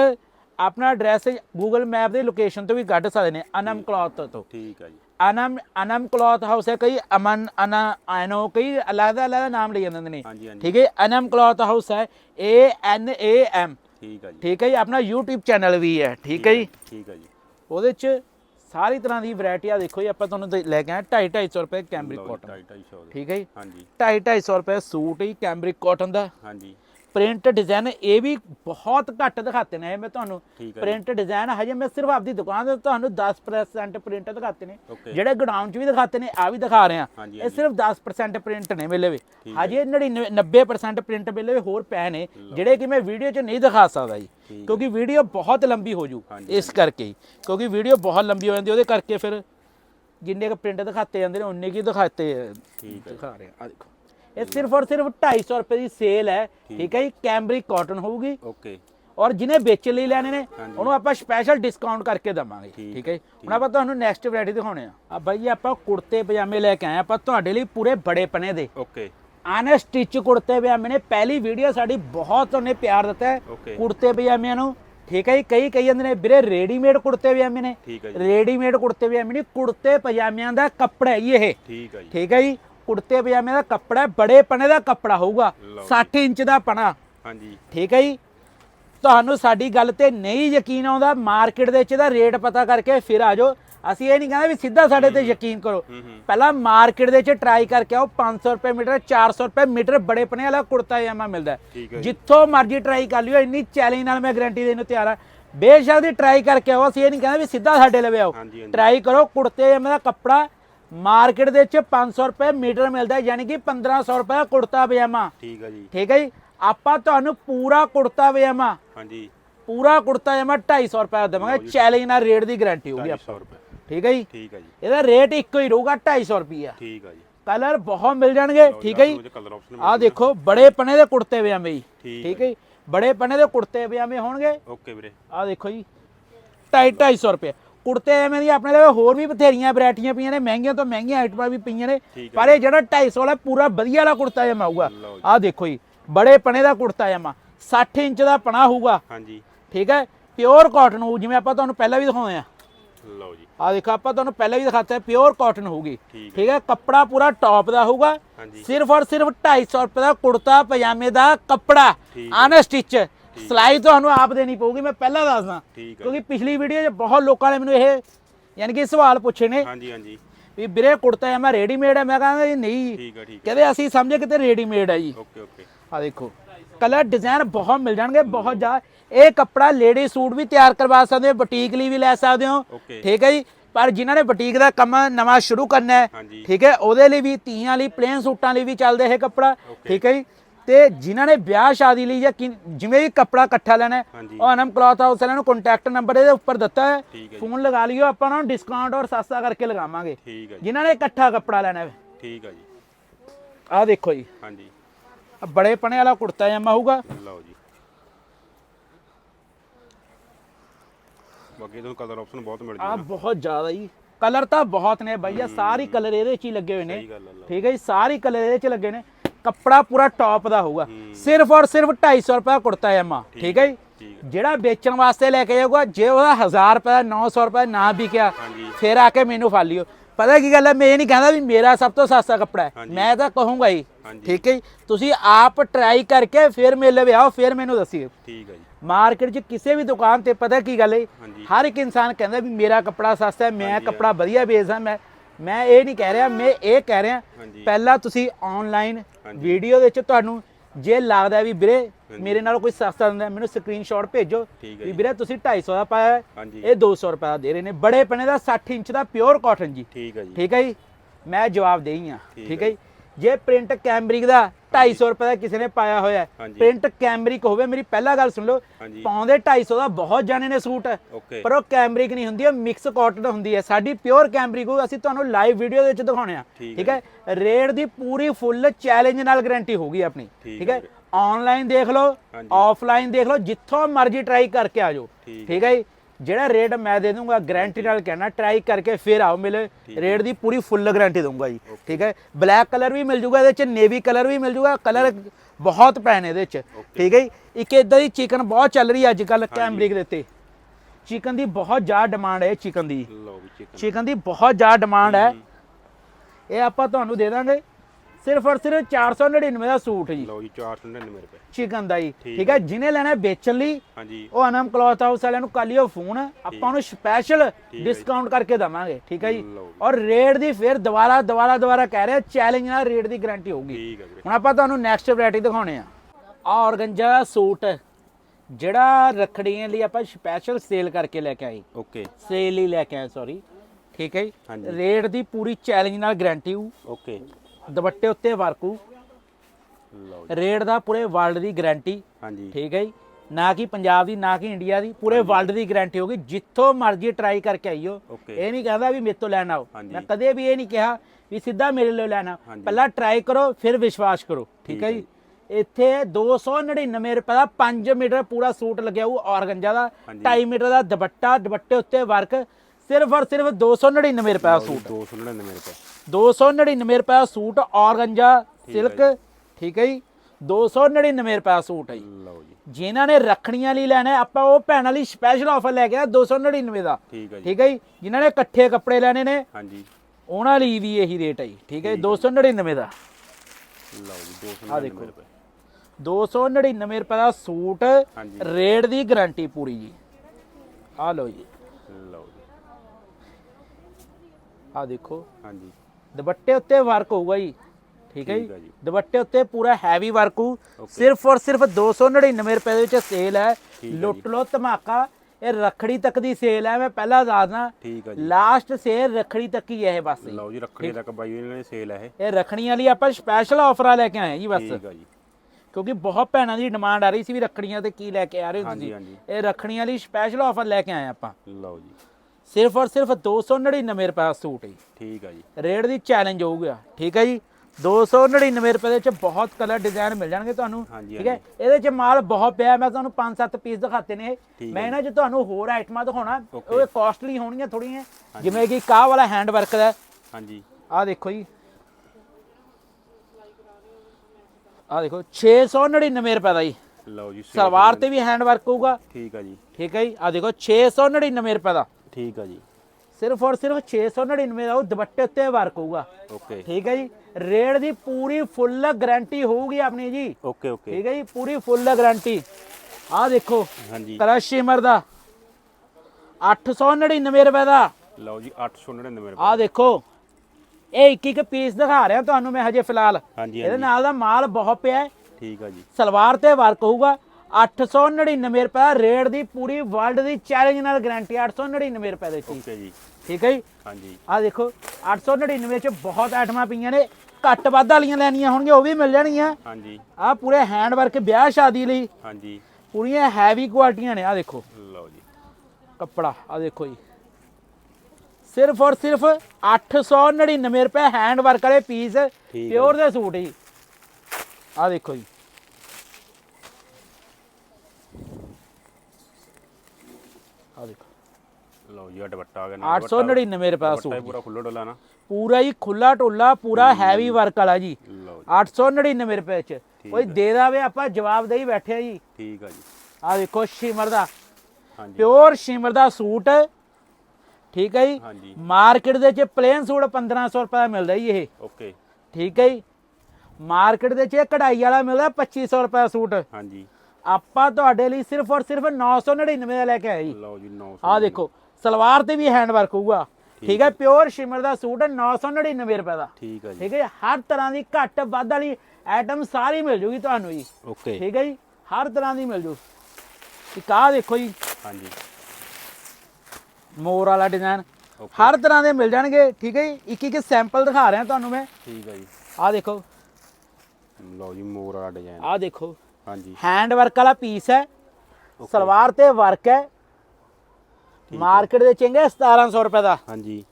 ਆਪਣਾ ਐਡਰੈਸ ਗੂਗਲ ਮੈਪ ਦੇ ਲੋਕੇਸ਼ਨ ਤੋਂ ਵੀ ਕੱਢ ਸਕਦੇ ਨੇ ਅਨਮ ਕਲੌਥ ਤੋਂ।
ਠੀਕ ਆ ਜੀ।
ਅਨਮ ਅਨਮ ਕਲੌਥ ਹਾਊਸ ਹੈ ਕਈ ਅਮਨ ਅਨਾ ਆਨੋ ਕਈ ਅਲੱਗ ਅਲੱਗ ਨਾਮ ਲਈ ਜਾਂਦੇ ਨੇ।
ਹਾਂਜੀ ਹਾਂਜੀ।
ਠੀਕ ਹੈ ਅਨਮ ਕਲੌਥ ਹਾਊਸ ਹੈ ਏ ਐਨ ਏ ਐਮ
ਠੀਕ ਆ ਜੀ।
ਠੀਕ ਹੈ ਜੀ ਆਪਣਾ YouTube ਚੈਨਲ ਵੀ ਹੈ। ਠੀਕ ਹੈ ਜੀ।
ਠੀਕ ਆ ਜੀ।
ਉਹਦੇ ਚ ਸਾਰੀ ਤਰ੍ਹਾਂ ਦੀ ਵੈਰਾਈਟੀ ਆ। ਦੇਖੋ ਜੀ ਆਪਾਂ ਤੁਹਾਨੂੰ ਦੇ- ਲੈ ਕੇ ਆਏ 2.5 250 ਰੁਪਏ ਕੈਂਬਰਿਕ
ਲਓ
ਕਾਟਨ
ਢਾਈ ਢਾਈ ਸੌ ਦੇ।
ਠੀਕ ਹੈ ਜੀ।
ਹਾਂਜੀ।
2.5 250 ਰੁਪਏ ਸੂਟ ਹੀ ਕੈਂਬਰਿਕ ਕਾਟਨ ਦਾ।
ਹਾਂਜੀ।
ਪ੍ਰਿੰਟ ਡਿਜ਼ਾਈਨ ਇਹ ਵੀ ਬਹੁਤ ਘੱਟ ਦਿਖਾਤੇ ਨੇ ਮੈਂ ਤੁਹਾਨੂੰ। ਪ੍ਰਿੰਟ ਡਿਜ਼ਾਈਨ ਹਜੇ ਮੈਂ ਸਿਰਫ ਆਪਦੀ ਦੁਕਾਨ ਤੇ ਤੁਹਾਨੂੰ 10% ਪ੍ਰਿੰਟ ਦਿਖਾਤੇ ਨੇ। ਜਿਹੜੇ ਗੋਡਾਊਨ 'ਚ ਵੀ ਦਿਖਾਤੇ ਨੇ ਆ ਵੀ ਦਿਖਾ ਰਹੇ ਇਹ ਸਿਰਫ 10% ਪ੍ਰਿੰਟ ਨੇ ਮਿਲੇ ਵੇ। ਹਜੇ 99 90% ਪ੍ਰਿੰਟ ਮਿਲੇ ਵੇ ਹੋਰ ਪੈ ਨੇ ਜਿਹੜੇ ਕਿ ਮੈਂ ਵੀਡੀਓ 'ਚ ਨਹੀਂ ਦਿਖਾ ਸਕਦਾ ਜੀ। ਕਿਉਂਕਿ ਵੀਡੀਓ ਬਹੁਤ ਲੰਬੀ ਹੋ ਜੂ ਇਸ ਕਰਕੇ ਕਿਉਂਕਿ ਵੀਡੀਓ ਬਹੁਤ ਲੰਬੀ ਹੋ ਜਾਂਦੀ ਉਹਦੇ ਕਰਕੇ ਫਿਰ ਜਿੰਨੇ ਕ ਪ੍ਰਿੰਟ ਦਿਖਾਤੇ ਜਾਂਦੇ ਨੇ ਉਨੇ ਕੀ ਦਿਖਾਤੇ
ਠੀਕ।
ਦਿਖਾ ਰਹੇ ਆ ਦੇਖੋ। ਇਹ ਸਿਰਫ ਔਰ ਸਿਰਫ 250 ਰੁਪਏ ਦੀ ਸੇਲ ਹੈ। ਠੀਕ। ਹੈ ਜੀ ਕੈਂਬਰਿਕ ਕਾਟਨ ਹੋਊਗੀ।
ਓਕੇ
ਔਰ ਜਿਹਨੇ ਵੇਚਣ ਲਈ ਲੈਣੇ ਨੇ। ਉਹਨੂੰ ਆਪਾਂ ਸਪੈਸ਼ਲ ਡਿਸਕਾਊਂਟ ਕਰਕੇ ਦਵਾਂਗੇ।
ਠੀਕ
ਹੈ? ਹੁਣ ਆਪਾਂ ਤੁਹਾਨੂੰ ਨੈਕਸਟ ਵੈਰਾਈਟੀ ਦਿਖਾਉਣੇ ਆ। ਆ ਬਾਈ ਜੀ ਆਪਾਂ ਕੁੜਤੇ ਪਜਾਮੇ ਲੈ ਕੇ ਆਏ ਆ। ਆਪਾਂ ਤੁਹਾਡੇ ਲਈ ਪੂਰੇ ਬੜੇ ਪਨੇ ਦੇ।
ਓਕੇ
ਆਨੇ ਸਟਿਚ ਕੁੜਤੇ ਪਜਾਮੇ ਨੇ। ਪਹਿਲੀ ਵੀਡੀਓ ਸਾਡੀ ਬਹੁਤ ਉਹਨੇ ਪਿਆਰ ਦਿੱਤਾ ਹੈ। ਕੁੜਤੇ ਪਜਾਮਿਆਂ ਨੂੰ। ਠੀਕ ਹੈ ਜੀ ਕਈ ਕਈ ਜਾਂਦੇ ਨੇ ਵੀਰੇ ਰੈਡੀਮੇਡ ਕੁੜਤੇ ਪਜਾਮੇ ਨੇ। ਰੈਡੀਮੇਡ ਕੁੜਤੇ ਪਜਾਮੇ ਨਹੀਂ ਕੁੜਤੇ ਪਜਾਮਿਆਂ ਦਾ ਕੱਪੜਾ ਹੈ ਜੀ ਇਹ।
ਠੀਕ ਆ ਜੀ।
ਠੀਕ ਹੈ ਜੀ। ਕੁੜਤੇ ਪਜਾਮੇ ਦਾ ਕੱਪੜਾ ਹੈ, ਬੜੇ ਪਨੇ ਦਾ ਕੱਪੜਾ ਹੋਊਗਾ
ਲਓ।
60 ਇੰਚ ਦਾ ਪਣਾ।
ਹਾਂਜੀ।
ਠੀਕ ਹੈ ਜੀ? ਤੁਹਾਨੂੰ ਸਾਡੀ ਗੱਲ ਤੇ ਨਹੀਂ ਯਕੀਨ ਆਉਂਦਾ ਮਾਰਕੀਟ ਦੇ ਵਿੱਚ ਇਹਦਾ ਰੇਟ ਪਤਾ ਕਰਕੇ ਫਿਰ ਆ ਜਾਓ। ਅਸੀਂ ਇਹ ਨਹੀਂ ਕਹਿੰਦੇ ਵੀ ਸਿੱਧਾ ਸਾਡੇ ਤੇ ਯਕੀਨ ਕਰੋ।
ਹੂੰ ਹੂੰ।
ਪਹਿਲਾਂ ਮਾਰਕੀਟ ਦੇ ਵਿੱਚ ਟਰਾਈ ਕਰਕੇ ਆਓ 500 ਰੁਪਏ ਮੀਟਰ 400 ਰੁਪਏ ਮੀਟਰ ਬੜੇ ਪਨੇ ਵਾਲਾ ਕੁੜਤਾ ਪਜਾਮਾ ਮਿਲਦਾ ਹੈ।
ਠੀਕ ਹੈ ਜੀ।
ਜਿੱਥੋਂ ਮਰਜ਼ੀ ਟਰਾਈ ਕਰ ਲਿਓ ਇੰਨੀ ਚੈਲੰਜ ਨਾਲ ਮੈਂ ਗਾਰੰਟੀ ਦੇਣ ਨੂੰ ਤਿਆਰ ਹਾਂ। ਬੇਸ਼ੱਕ ਦੀ ਟਰਾਈ ਕਰਕੇ ਆਓ ਅਸੀਂ ਇਹ ਨਹੀਂ ਕਹਿੰਦੇ ਵੀ ਸਿੱਧਾ ਸਾਡੇ ਲਵੇ ਆਓ।
ਹਾਂਜੀ ਹਾਂਜੀ।
ਟਰਾਈ ਕਰੋ ਕੁੜਤੇ ਪਜਾਮੇ ਦਾ ਕੱਪੜਾ ਮਾਰਕੀਟ ਦੇ ਵਿੱਚ 500 ਰੁਪਏ ਮੀਟਰ ਮਿਲਦਾ ਹੈ, ਯਾਨੀ ਕਿ 1500 ਰੁਪਏ ਕੁੜਤਾ ਪਜਾਮਾ।
ਠੀਕ ਆ ਜੀ।
ਠੀਕ ਹੈ ਜੀ? ਆਪਾਂ ਤੁਹਾਨੂੰ ਪੂਰਾ ਕੁੜਤਾ ਪਜਾਮਾ
ਹਾਂਜੀ।
ਪੂਰਾ ਕੁੜਤਾ ਪਜਾਮਾ 250 ਰੁਪਏ ਦੇਵਾਂਗੇ। ਚੈਲੰਜ ਨਾਲ ਰੇਟ ਦੀ ਗਾਰੰਟੀ ਹੋਊਗੀ
250
ਆਪਾਂ
ਰੁਪਏ।
ਠੀਕ ਹੈ ਜੀ?
ਠੀਕ ਆ ਜੀ।
ਇਹਦਾ ਰੇਟ ਇੱਕੋ ਹੀ ਰਹੂਗਾ 250 ਰੁਪਿਆ
ਠੀਕ ਆ ਜੀ।
ਕਲਰ ਬਹੁਤ ਮਿਲ ਜਾਣਗੇ ਠੀਕ ਹੈ ਜੀ? ਆਹ ਦੇਖੋ ਬੜੇ ਪਨੇ ਦੇ ਕੁੜਤੇ ਪਜਾਮੇ ਜੀ। ਠੀਕ ਹੈ ਜੀ? ਬੜੇ ਪਨੇ ਦੇ ਕੁੜਤੇ ਪਜਾਮੇ ਹੋਣਗੇ।
ਓਕੇ ਵੀਰੇ।
ਆਹ ਦੇਖੋ ਜੀ 250 ਰੁਪਏ ਕੁੜਤੇ ਐਵੇਂ ਦੀ ਆਪਣੇ ਲਈ ਹੋਰ ਵੀ ਬਥੇਰੀਆਂ ਵੈਰਾਈਟੀਆਂ ਪਈਆਂ ਨੇ ਮਹਿੰਗੀਆਂ ਤੋਂ ਮਹਿੰਗੀਆਂ ਆਈਟਮਾਂ ਵੀ ਪਈਆਂ ਨੇ ਪਰ ਇਹ ਜਿਹੜਾ 250 ਵਾਲਾ ਪੂਰਾ ਵਧੀਆ ਵਾਲਾ ਕੁੜਤਾ ਪਜਾਮਾ ਹੋਊਗਾ
ਲਓ ਜੀ।
ਆਹ ਦੇਖੋ ਜੀ ਬੜੇ ਪਨੇ ਦਾ ਕੁੜਤਾ ਪਜਾਮਾ 60 ਇੰਚ ਦਾ ਪਣਾ ਹੋਊਗਾ।
ਹਾਂਜੀ।
ਠੀਕ ਹੈ ਪਿਓਰ ਕਾਟਨ ਹੋਊ ਜਿਵੇਂ ਆਪਾਂ ਤੁਹਾਨੂੰ ਪਹਿਲਾਂ ਵੀ ਦਿਖਾਉਂਦੇ ਆ
ਲਓ ਜੀ।
ਆਹ ਦੇਖੋ ਆਪਾਂ ਤੁਹਾਨੂੰ ਪਹਿਲਾਂ ਵੀ ਦਿਖਾਤਾ ਪਿਓਰ ਕਾਟਨ ਹੋਊਗੀ।
ਠੀਕ
ਹੈ। ਕੱਪੜਾ ਪੂਰਾ ਟੌਪ ਦਾ ਹੋਊਗਾ। ਸਿਰਫ ਔਰ ਸਿਰਫ 250 ਰੁਪਏ ਦਾ ਕੁੜਤਾ ਪਜਾਮੇ ਦਾ ਕੱਪੜਾ
ਠੀਕ
ਆਨ ਸਟਿਚ ਸਿਲਾਈ ਤੁਹਾਨੂੰ ਆਪ ਦੇਣੀ ਪਊਗੀ ਮੈਂ ਪਹਿਲਾਂ ਦੱਸਦਾ।
ਠੀਕ
ਕਿਉਂਕਿ ਪਿਛਲੀ ਵੀਡੀਓ 'ਚ ਬਹੁਤ ਲੋਕਾਂ ਨੇ ਮੈਨੂੰ ਇਹ ਯਾਨੀ ਕਿ ਸਵਾਲ ਪੁੱਛੇ ਨੇ।
ਹਾਂਜੀ ਹਾਂਜੀ।
ਵੀ ਵੀਰੇ ਕੁੜਤਾ ਹੈ ਮੈਂ ਰੈਡੀਮੇਡ ਹੈ ਮੈਂ ਕਹਿੰਦਾ ਜੀ ਨਹੀਂ।
ਠੀਕ ਠੀਕ
ਕਹਿੰਦੇ ਅਸੀਂ ਸਮਝੇ ਕਿਤੇ ਰੈਡੀਮੇਡ ਹੈ ਜੀ।
Okay okay.
ਆ ਦੇਖੋ ਕਲਰ ਡਿਜ਼ਾਈਨ ਬਹੁਤ ਮਿਲ ਜਾਣਗੇ ਬਹੁਤ ਜ਼ਿਆਦਾ। ਇਹ ਕੱਪੜਾ ਲੇਡੀ ਸੂਟ ਵੀ ਤਿਆਰ ਕਰਵਾ ਸਕਦੇ ਹੋ ਬੁਟੀਕ ਲਈ ਵੀ ਲੈ ਸਕਦੇ ਹੋ। ਠੀਕ ਹੈ ਜੀ? ਪਰ ਜਿਨ੍ਹਾਂ ਨੇ ਬੁਟੀਕ ਦਾ ਕੰਮ ਨਵਾਂ ਸ਼ੁਰੂ ਕਰਨਾ ਹੈ ਠੀਕ ਹੈ ਉਹਦੇ ਲਈ ਵੀ ਤੀਆਂ ਲਈ ਪਲੇਨ ਸੂਟਾਂ ਲਈ ਵੀ ਚੱਲਦਾ ਇਹ ਕੱਪੜਾ. ਠੀਕ ਹੈ ਜੀ? ਤੇ ਜਿਨ੍ਹਾਂ ਨੇ ਵਿਆਹ ਸ਼ਾਦੀ ਲਈ ਜਾਂ ਕਿ- ਜਿਵੇਂ ਵੀ ਕੱਪੜਾ ਇਕੱਠਾ ਲੈਣਾ ਹੈ
ਹਾਂਜੀ।
ਉਹ ਅਨਮ ਕਲੌਥ ਹਾਊਸ ਵਾਲਿਆਂ ਨੂੰ ਕੰਟੈਕਟ ਨੰਬਰ ਇਹਦੇ ਉੱਪਰ ਦਿੱਤਾ ਹੈ।
ਠੀਕ ਹੈ ਜੀ।
ਫੋਨ ਲਗਾ ਲਿਓ ਆਪਾਂ ਉਹਨਾਂ ਨੂੰ ਡਿਸਕਾਊਂਟ ਔਰ ਸਸਤਾ ਕਰਕੇ ਲਗਾਵਾਂਗੇ।
ਠੀਕ ਆ ਜੀ।
ਜਿਨ੍ਹਾਂ ਨੇ ਇਕੱਠਾ ਕੱਪੜਾ ਲੈਣਾ ਹੈ।
ਠੀਕ ਆ ਜੀ।
ਆਹ ਦੇਖੋ ਜੀ।
ਹਾਂਜੀ।
ਆਹ ਬੜੇ ਪਣੇ ਵਾਲਾ ਕੁੜਤਾ ਜਾਮਾ ਹੋਊਗਾ।
ਲਓ ਜੀ। ਬਾਕੀ ਤੁਹਾਨੂੰ ਕਲਰ ਆਪਸ਼ਨ ਬਹੁਤ ਮਿਲ
ਆ
ਜਾਣਾ।
ਬਹੁਤ ਜ਼ਿਆਦਾ ਜੀ। ਕਲਰ ਤਾਂ ਬਹੁਤ ਨੇ ਭਈਆ ਸਾਰੇ ਕਲਰ ਇਹਦੇ 'ਚ ਹੀ ਲੱਗੇ ਹੋਏ ਨੇ।
ਸਹੀ ਗੱਲ ਆ ਲਓ।
ਠੀਕ ਹੈ ਜੀ ਸਾਰੇ ਕਲਰ ਇਹਦੇ 'ਚ ਲੱਗੇ ਨੇ। ਕੱਪੜਾ ਪੂਰਾ ਟੌਪ ਦਾ ਹੋਊਗਾ।
ਹੂੰ।
ਸਿਰਫ ਔਰ ਸਿਰਫ 250 ਰੁਪਏ ਕੁੜਤਾ ਜਾਮਾ ਠੀਕ ਹੈ ਜੀ? ਜਿਹੜਾ ਵੇਚਣ ਵਾਸਤੇ ਲੈ ਕੇ ਜਾਊਗਾ ਜੇ ਉਹਦਾ 1000 ਰੁਪਏ 900 ਰੁਪਏ ਨਾ ਵਿਕਿਆ ਫਿਰ ਆ ਕੇ ਮੈਨੂੰ ਫੜ ਲਿਓ। ਪਤਾ ਕੀ ਗੱਲ ਹੈ? ਮੈਂ ਇਹ ਨਹੀਂ ਕਹਿੰਦਾ ਵੀ ਮੇਰਾ ਸਭ ਤੋਂ ਸਸਤਾ ਕੱਪੜਾ ਹੈ। ਮੈਂ ਤਾਂ ਕਹੂੰਗਾ ਹੀ ਠੀਕ ਹੈ ਜੀ? ਤੁਸੀਂ ਆਪ ਟਰਾਈ ਕਰਕੇ ਫਿਰ ਮੇਰੇ ਲਈ ਆਓ ਫਿਰ ਮੈਨੂੰ ਦੱਸਿਓ।
ਠੀਕ ਆ ਜੀ।
ਮਾਰਕੀਟ 'ਚ ਕਿਸੇ ਵੀ ਦੁਕਾਨ ਤੇ ਪਤਾ ਕੀ ਗੱਲ ਹੈ ਹਰ ਇੱਕ ਇਨਸਾਨ ਕਹਿੰਦਾ ਵੀ ਮੇਰਾ ਕੱਪੜਾ ਸਸਤਾ ਹੈ ਮੈਂ ਕੱਪੜਾ ਵਧੀਆ ਵੇਚਦਾ ਮੈਂ ਮੈਂ ਇਹ ਨਹੀਂ ਕਹਿ ਰਿਹਾ ਮੈਂ ਇਹ ਕਹਿ ਰਿਹਾ ਪਹਿਲਾਂ ਤੁਸੀਂ ਆਨਲਾਈਨ। ਵੀਡੀਓ ਦੇ ਵਿੱਚ ਤੁਹਾਨੂੰ ਜੇ ਲੱਗਦਾ ਵੀ ਵੀਰੇ ਮੇਰੇ ਨਾਲ ਕੋਈ ਸਸਤਾ ਦਿੰਦਾ ਮੈਨੂੰ ਸਕਰੀਨਸ਼ਾਟ ਭੇਜੋ ਵੀ ਵੀਰੇ ਤੁਸੀਂ 250 ਦਾ ਪਾਇਆ ਇਹ 200 ਰੁਪਏ ਦਾ ਦੇ ਰਹੇ ਨੇ ਬੜੇ ਪਨੇ ਦਾ 60 ਇੰਚ ਦਾ ਪਿਓਰ ਕਾਟਨ ਜੀ।
ਠੀਕ ਆ ਜੀ।
ਠੀਕ ਹੈ ਜੀ? ਮੈਂ ਜਵਾਬ ਦੇਈ ਆ
ਠੀਕ ਹੈ
ਜੀ। ਜੇ? ਪ੍ਰਿੰਟ ਕੈਮਰਿਕ ਦਾ 250 ਰੁਪਏ ਦਾ ਕਿਸੇ ਨੇ ਪਾਇਆ ਹੋਇਆ ਹੈ। ਪ੍ਰਿੰਟ ਕੈਮਰਿਕ ਹੋਵੇ ਮੇਰੀ ਪਹਿਲਾ ਗੱਲ ਸੁਣ ਲਓ ਪਾਉਂਦੇ 250 ਦਾ ਬਹੁਤ ਜਾਣੇ ਨੇ ਸੂਟ। ਪਰ ਉਹ ਕੈਮਰਿਕ ਨਹੀਂ ਹੁੰਦੀ ਉਹ ਮਿਕਸ ਕਾਟਨ ਹੁੰਦੀ ਹੈ। ਸਾਡੀ ਪਿਓਰ ਕੈਮਰਿਕ ਉਹ ਅਸੀਂ ਤੁਹਾਨੂੰ ਲਾਈਵ ਵੀਡੀਓ ਦੇ ਵਿੱਚ ਦਿਖਾਉਣੇ ਆ।
ਠੀਕ
ਹੈ ਰੇਟ ਦੀ ਪੂਰੀ ਫੁੱਲ ਚੈਲੰਜ ਨਾਲ ਗਾਰੰਟੀ ਹੋਗੀ ਆਪਣੀ।
ਠੀਕ ਹੈ
ਆਨਲਾਈਨ ਦੇਖ ਲਓ। ਆਫਲਾਈਨ ਦੇਖ ਲਓ ਜਿੱਥੋਂ ਮਰਜ਼ੀ ਟਰਾਈ ਕਰਕੇ ਆ ਜਾਓ।
ਠੀਕ
ਹੈ ਜੀ? ਜਿਹੜਾ ਰੇਟ ਮੈਂ ਦੇ ਦੂੰਗਾ ਗਾਰੰਟੀ ਨਾਲ ਕਹਿਣਾ ਟਰਾਈ ਕਰਕੇ ਫਿਰ ਆਓ ਮਿਲੇ ਰੇਟ ਦੀ ਪੂਰੀ ਫੁੱਲ ਗਾਰੰਟੀ ਦੂੰਗਾ ਜੀ ਠੀਕ ਹੈ? ਬਲੈਕ ਕਲਰ ਵੀ ਮਿਲ ਜੂਗਾ ਇਹਦੇ ਚ ਨੇਵੀ ਕਲਰ ਵੀ ਮਿਲ ਜੂਗਾ ਕਲਰ ਬਹੁਤ ਪੈਣ ਇਹਦੇ ਚ ਠੀਕ ਹੈ ਇੱਕ ਇਦਾਂ ਦੀ ਚਿਕਨ ਬਹੁਤ ਚੱਲ ਰਹੀ ਹੈ ਅੱਜ ਕੱਲ ਕੈਮਰਿਕ ਦੇ ਉੱਤੇ। ਚਿਕਨ ਦੀ ਬਹੁਤ ਜ਼ਿਆਦਾ ਡਿਮਾਂਡ ਹੈ ਚਿਕਨ ਦੀ।
ਚਿਕਨ
ਦੀ ਬਹੁਤ ਜ਼ਿਆਦਾ ਡਿਮਾਂਡ ਹੈ। ਇਹ ਆਪਾਂ ਤੁਹਾਨੂੰ ਦੇ ਦਾਂਗੇ। ਸਿਰਫ ਔਰ ਸਿਰਫ 499 ਦਾ ਸੂਟ ਜੀ।
ਲਓ ਜੀ 499 ਰੁਪਏ।
ਚਿਕਨ ਦਾ ਜੀ।
ਠੀਕ
ਹੈ ਜਿਹਨੇ ਲੈਣਾ ਹੈ ਵੇਚਣ ਲਈ
ਹਾਂਜੀ।
ਉਹ ਅਨਮ ਕਲੌਥ ਹਾਊਸ ਵਾਲਿਆਂ ਨੂੰ ਕੱਲ ਹੀ ਉਹ ਫੋਨ ਆਪਾਂ ਨੂੰ ਸਪੈਸ਼ਲ
ਹੈ।
ਡਿਸਕਾਊਂਟ ਕਰਕੇ ਦਵਾਂਗੇ। ਠੀਕ ਹੈ ਜੀ। ਔਰ ਰੇਟ ਦੀ ਫਿਰ ਦੁਬਾਰਾ ਦੁਬਾਰਾ ਦੁਬਾਰਾ ਕਹਿ ਰਹੇ ਚੈਲੰਜ ਨਾਲ ਰੇਟ ਦੀ ਗਾਰੰਟੀ ਹੋਊਗੀ।
ਹੈ
ਹੁਣ ਆਪਾਂ ਤੁਹਾਨੂੰ ਨੈਕਸਟ ਵੈਰਾਈਟੀ ਦਿਖਾਉਣੇ ਆ। ਆ ਔਰਗੰਜਾ ਸੂਟ ਜਿਹੜਾ ਰੱਖੜੀਆਂ ਲਈ ਆਪਾਂ ਸਪੈਸ਼ਲ ਸੇਲ ਕਰਕੇ ਲੈ ਕੇ ਆਏ।
ਓਕੇ।
ਸੇਲ ਲਈ ਲੈ ਕੇ ਆਏ ਸੌਰੀ ਠੀਕ ਹੈ। ਜੀ। ਰੇਟ ਦੀ ਪੂਰੀ ਚੈਲੰਜ ਨਾਲ ਗਾਰੰਟੀ ਹੋਊ।
ਓਕੇ।
ਦੁਪੱਟੇ ਉੱਤੇ ਵਰਕੂ।
ਲਓ ਜੀ।
ਰੇਟ ਦਾ ਪੂਰੇ ਵਰਲਡ ਦੀ ਗਾਰੰਟੀ
ਹਾਂਜੀ।
ਠੀਕ ਹੈ ਜੀ। ਨਾ ਕਿ ਪੰਜਾਬ ਦੀ ਨਾ ਕਿ ਇੰਡੀਆ ਦੀ ਪੂਰੇ ਵਰਲਡ ਦੀ ਗਾਰੰਟੀ ਹੋਗੀ ਜਿੱਥੋਂ ਮਰਜ਼ੀ ਟਰਾਈ ਕਰਕੇ ਆਈਓ। ਇਹ ਨਹੀਂ ਕਹਿੰਦਾ ਵੀ ਮੇਰੇ ਤੋਂ ਲੈਣਾ ਆਓ।
ਹਾਂਜੀ।
ਮੈਂ ਕਦੇ ਵੀ ਇਹ ਨਹੀਂ ਕਿਹਾ ਵੀ ਸਿੱਧਾ ਮੇਰੇ ਲਈ ਲੈਣਾ।
ਹਾਂਜੀ।
ਪਹਿਲਾਂ ਟਰਾਈ ਕਰੋ ਫਿਰ ਵਿਸ਼ਵਾਸ ਕਰੋ। ਠੀਕ ਹੈ ਜੀ। ਇੱਥੇ 299 ਰੁਪਏ ਦਾ 5 ਮੀਟਰ ਪੂਰਾ ਸੂਟ ਲੱਗਿਆ ਉਹ ਔਰਗੰਜਾ ਦਾ।
ਹਾਂਜੀ।
2.5 ਮੀਟਰ ਦਾ ਦੁਪੱਟਾ ਦੁਪੱਟੇ ਉੱਤੇ ਵਰਕ ਸਿਰਫ ਔਰ ਸਿਰਫ 299 ਰੁਪਏ ਦਾ ਸੂਟ
299 ਰੁਪਏ।
299 ਰੁਪਏ ਦਾ ਸੂਟ ਔਰਗੰਜਾ ਸਿਲਕ ਠੀਕ ਹੈ ਜੀ। 299 ਰੁਪਏ ਦਾ ਸੂਟ ਹੈ ਜੀ।
ਲਓ ਜੀ।
ਜਿਨ੍ਹਾਂ ਨੇ ਰੱਖੜੀਆਂ ਲਈ ਲੈਣਾ ਆਪਾਂ ਉਹ ਭੈਣਾਂ ਲਈ ਸਪੈਸ਼ਲ ਆਫਰ ਲੈ ਕੇ ਆ 299 ਦਾ।
ਠੀਕ ਹੈ ਜੀ।
ਠੀਕ ਹੈ ਜੀ। ਜਿਨ੍ਹਾਂ ਨੇ ਇਕੱਠੇ ਕੱਪੜੇ ਲੈਣੇ ਨੇ
ਹਾਂਜੀ।
ਉਹਨਾਂ ਲਈ ਵੀ ਇਹੀ ਰੇਟ ਹੈ ਜੀ। ਠੀਕ ਹੈ ਜੀ। 299 ਦਾ
ਲਓ ਜੀ
ਆਹ
299
ਦੇਖੋ।
ਰੁਪਏ।
299 ਰੁਪਏ ਦਾ ਸੂਟ। ਰੇਟ ਦੀ ਗਾਰੰਟੀ ਪੂਰੀ ਜੀ। ਆ ਲਓ ਜੀ।
ਲਓ
ਆ ਦੇਖੋ।
ਹਾਂਜੀ।
ਦੁਪੱਟੇ ਉੱਤੇ ਵਰਕ ਹੋਊਗਾ ਜੀ। ਠੀਕ ਹੈ
ਹੈ
ਜੀ। ਦੁਪੱਟੇ ਉੱਤੇ ਪੂਰਾ ਹੈਵੀ ਵਰਕ
Okay.
ਸਿਰਫ ਔਰ ਸਿਰਫ 299 ਰੁਪਏ ਦੇ ਵਿੱਚ ਸੇਲ ਹੈ।
ਹੈ
ਲੁੱਟ ਲੋ ਧਮਾਕਾ। ਇਹ ਰੱਖੜੀ ਤੱਕ ਦੀ ਸੇਲ ਹੈ। ਮੈਂ ਪਹਿਲਾਂ ਦੱਸਦਾ
ਠੀਕ ਹੈ ਜੀ।
ਲਾਸਟ ਸੇਲ ਰੱਖੜੀ ਤੱਕ ਹੀ ਹੈ ਇਹ ਬਸ।
ਲਓ ਜੀ ਰੱਖੜੀ ਤੱਕ ਬਾਈ ਇਹਨਾਂ ਨੇ ਸੇਲ ਹੈ ਇਹ।
ਇਹ ਰੱਖੜੀਆਂ ਲਈ ਆਪਾਂ ਸਪੈਸ਼ਲ ਆਫਰਾਂ ਲੈ ਕੇ ਆਏ ਹਾਂ ਜੀ ਬਸ।
ਠੀਕ ਹੈ ਜੀ।
ਕਿਉਂਕਿ ਬਹੁਤ ਭੈਣਾਂ ਦੀ ਡਿਮਾਂਡ ਆ ਰਹੀ ਸੀ ਵੀ ਰੱਖੜੀਆਂ ਤੇ ਕੀ ਲੈ ਕੇ ਆ ਰਹੇ ਹੋ ਤੁਸੀਂ। ਇਹ ਰੱਖੜੀਆਂ ਲਈ ਸਪੈਸ਼ਲ ਆਫਰ ਲੈ ਕੇ ਆਏ ਆਪਾਂ।
ਲਓ ਜੀ।
ਸਿਰਫ ਔਰ ਸਿਰਫ 299 ਰੁਪਏ ਦਾ ਸੂਟ ਹੈ।
ਠੀਕ ਹੈ ਜੀ।
ਰੇਟ ਦੀ ਚੈਲੰਜ ਹੋਊਗਾ ਠੀਕ ਹੈ ਜੀ? 299 ਰੁਪਏ ਦੇ ਵਿੱਚ ਬਹੁਤ ਕਲਰ ਡਿਜ਼ਾਈਨ ਮਿਲ ਜਾਣਗੇ ਤੁਹਾਨੂੰ। ਠੀਕ ਹੈ? ਇਹਦੇ ਚ ਮਾਲ ਬਹੁਤ ਪਿਆ ਮੈਂ ਤੁਹਾਨੂੰ 5-7 ਪੀਸ ਦਿਖਾਤੇ ਨੇ ਮੈਂ ਇਹਨਾਂ ਚ ਤੁਹਾਨੂੰ ਹੋਰ ਆਈਟਮਾਂ ਦਿਖਾਉਣਾ. ਉਹ ਕਾਸਟਲੀ ਹੋਣਗੀਆਂ ਥੋੜੀਆਂ ਜਿਵੇਂ ਕਿ ਕਾਹ ਵਾਲਾ ਹੈਂਡ ਵਰਕ ਦਾ।
ਹਾਂਜੀ।
ਆਹ ਦੇਖੋ ਜੀ। ਆਹ ਦੇਖੋ 699 ਰੁਪਏ ਦਾ ਜੀ।
ਲਓ ਜੀ
ਸਲਵਾਰ ਤੇ ਵੀ ਹੈਂਡ ਵਰਕ ਹੋਊਗਾ।
ਠੀਕ ਹੈ ਜੀ।
ਠੀਕ ਹੈ ਜੀ? ਆਹ ਦੇਖੋ 699 ਰੁਪਏ ਦਾ।
ਠੀਕ ਹੈ ਜੀ।
ਸਿਰਫ ਔਰ ਸਿਰਫ 699 ਦਾ ਉਹ ਦੁਪੱਟੇ ਉੱਤੇ ਵਰਕ ਹੋਊਗਾ।
ਓਕੇ।
ਠੀਕ ਹੈ ਜੀ। ਰੇਟ ਦੀ ਪੂਰੀ ਫੁੱਲ ਗਾਰੰਟੀ ਹੋਊਗੀ ਆਪਣੀ ਜੀ।
Okay okay.
ਠੀਕ ਹੈ ਜੀ। ਪੂਰੀ ਫੁੱਲ ਗਾਰੰਟੀ। ਆਹ ਦੇਖੋ
ਹਾਂਜੀ।
ਕਲਰ ਸ਼ਿਮਰ ਦਾ। 899 ਰੁਪਏ ਦਾ।
ਲਓ ਜੀ 899 ਰੁਪਏ।
ਆਹ ਦੇਖੋ ਇਹ ਇੱਕ ਇੱਕ ਪੀਸ ਦਿਖਾ ਰਿਹਾ ਤੁਹਾਨੂੰ ਮੈਂ ਹਜੇ ਫਿਲਹਾਲ।
ਹਾਂਜੀ
ਇਹਦੇ ਨਾਲ ਦਾ ਮਾਲ ਬਹੁਤ ਪਿਆ ਹੈ।
ਠੀਕ ਹੈ ਜੀ।
ਸਲਵਾਰ ਤੇ ਵਰਕ ਹੋਊਗਾ। 899 ਰੁਪਏ ਰੇਟ ਦੀ ਪੂਰੀ ਵਰਲਡ ਦੀ ਚੈਲੰਜ ਨਾਲ ਗਾਰੰਟੀ 899 ਰੁਪਏ ਦੇ ਵਿੱਚ
ਓਕੇ ਜੀ।
ਠੀਕ ਹੈ ਜੀ?
ਹਾਂਜੀ।
ਆਹ ਦੇਖੋ 899 ਚ ਬਹੁਤ ਆਈਟਮਾਂ ਪਈਆਂ ਨੇ ਘੱਟ ਵੱਧ ਵਾਲੀਆਂ ਲੈਣੀਆਂ ਹੋਣਗੀਆਂ ਉਹ ਵੀ ਮਿਲ ਜਾਣਗੀਆਂ।
ਹਾਂਜੀ।
ਆਹ ਪੂਰੇ ਹੈਂਡ ਵਰਕ ਵਿਆਹ ਸ਼ਾਦੀ ਲਈ।
ਹਾਂਜੀ।
ਪੂਰੀਆਂ ਹੈਵੀ ਕੁਆਲਟੀਆਂ ਨੇ ਆਹ ਦੇਖੋ।
ਲਓ ਜੀ।
ਕੱਪੜਾ ਆਹ ਦੇਖੋ ਜੀ। ਸਿਰਫ ਔਰ ਸਿਰਫ 899 ਰੁਪਏ ਹੈਂਡ ਵਰਕ ਵਾਲੇ ਪੀਸ ਪਿਓਰ ਦੇ ਸੂਟ ਜੀ। ਆਹ ਦੇਖੋ ਜੀ ਆਹ ਦੇਖੋ
ਲਓ ਜੀ ਦੁਪੱਟਾ ਆ ਗਿਆ ਨਾਲ
899 ਰੁਪਏ ਦਾ
ਦੁਪੱਟਾ
ਸੂਟ
ਇਹ ਪੂਰਾ ਖੁੱਲਾ ਡੋਲਾ ਨਾ।
ਪੂਰਾ ਹੀ ਖੁੱਲਾ ਟੁੱਲਾ ਪੂਰਾ ਹੈਵੀ ਵਰਕ ਵਾਲਾ ਜੀ।
ਲਓ ਜੀ।
899 ਰੁਪਏ ਚ। ਕੋਈ ਦੇ ਦਾਵੇ ਆਪਾਂ ਜਵਾਬ ਦੇ ਹੀ ਬੈਠੇ ਆ ਜੀ।
ਠੀਕ ਹੈ ਜੀ।
ਆਹ ਦੇਖੋ ਸ਼ਿਮਰ ਦਾ।
ਹਾਂਜੀ।
ਪਿਓਰ ਸ਼ਿਮਰ ਦਾ ਸੂਟ। ਠੀਕ ਹੈ ਜੀ। ਮਾਰਕੀਟ ਦੇ ਚ ਪਲੇਨ ਸੂਟ 1500 ਰੁਪਏ ਦਾ ਮਿਲਦਾ ਜੀ ਇਹ।
ਓਕੇ।
ਠੀਕ ਹੈ ਜੀ। ਮਾਰਕੀਟ ਦੇ ਚ ਕਢਾਈ ਵਾਲਾ ਮਿਲਦਾ 2500 ਰੁਪਏ ਦਾ ਸੂਟ।
ਹਾਂਜੀ।
ਆਪਾਂ ਤੁਹਾਡੇ ਲਈ ਸਿਰਫ ਔਰ ਸਿਰਫ 999 ਦਾ ਲੈ ਕੇ ਆਏ ਜੀ।
ਲਓ ਜੀ 900
ਆਹ ਦੇਖੋ ਸਲਵਾਰ ਤੇ ਵੀ ਹੈਂਡ ਵਰਕ ਹੋਊਗਾ। ਠੀਕ ਹੈ ਪਿਓਰ ਸ਼ਿਮਰ ਦਾ ਸੂਟ 999 ਰੁਪਏ ਦਾ।
ਠੀਕ ਹੈ ਜੀ।
ਠੀਕ ਹੈ ਜੀ? ਹਰ ਤਰ੍ਹਾਂ ਦੀ ਘੱਟ ਵੱਧ ਵਾਲੀ ਆਈਟਮ ਸਾਰੀ ਮਿਲ ਜੂਗੀ ਤੁਹਾਨੂੰ ਜੀ।
ਓਕੇ।
ਠੀਕ ਹੈ ਜੀ ਹਰ ਤਰ੍ਹਾਂ ਦੀ ਮਿਲ ਜੂ। ਇੱਕ ਆਹ ਦੇਖੋ ਜੀ।
ਹਾਂਜੀ।
ਮੋਰ ਵਾਲਾ ਡਿਜ਼ਾਈਨ ਹਰ ਤਰ੍ਹਾਂ ਦੇ ਮਿਲ ਜਾਣਗੇ ਠੀਕ ਹੈ ਜੀ ਇੱਕ ਇੱਕ ਸੈਂਪਲ ਦਿਖਾ ਰਿਹਾ ਤੁਹਾਨੂੰ ਮੈਂ।
ਠੀਕ ਹੈ ਜੀ।
ਆਹ ਦੇਖੋ।
ਲਓ ਜੀ ਮੋਰ ਵਾਲਾ ਡਿਜ਼ਾਈਨ
ਆਹ ਦੇਖੋ।
ਹਾਂਜੀ।
ਹੈਂਡ ਵਰਕ ਵਾਲਾ ਪੀਸ ਹੈ। ਸਲਵਾਰ ਤੇ ਵਰਕ ਹੈ। ਮਾਰਕੀਟ ਦੇ ਚੰਗੇ 1700 ਰੁਪਏ ਦਾ।
ਹਾਂਜੀ।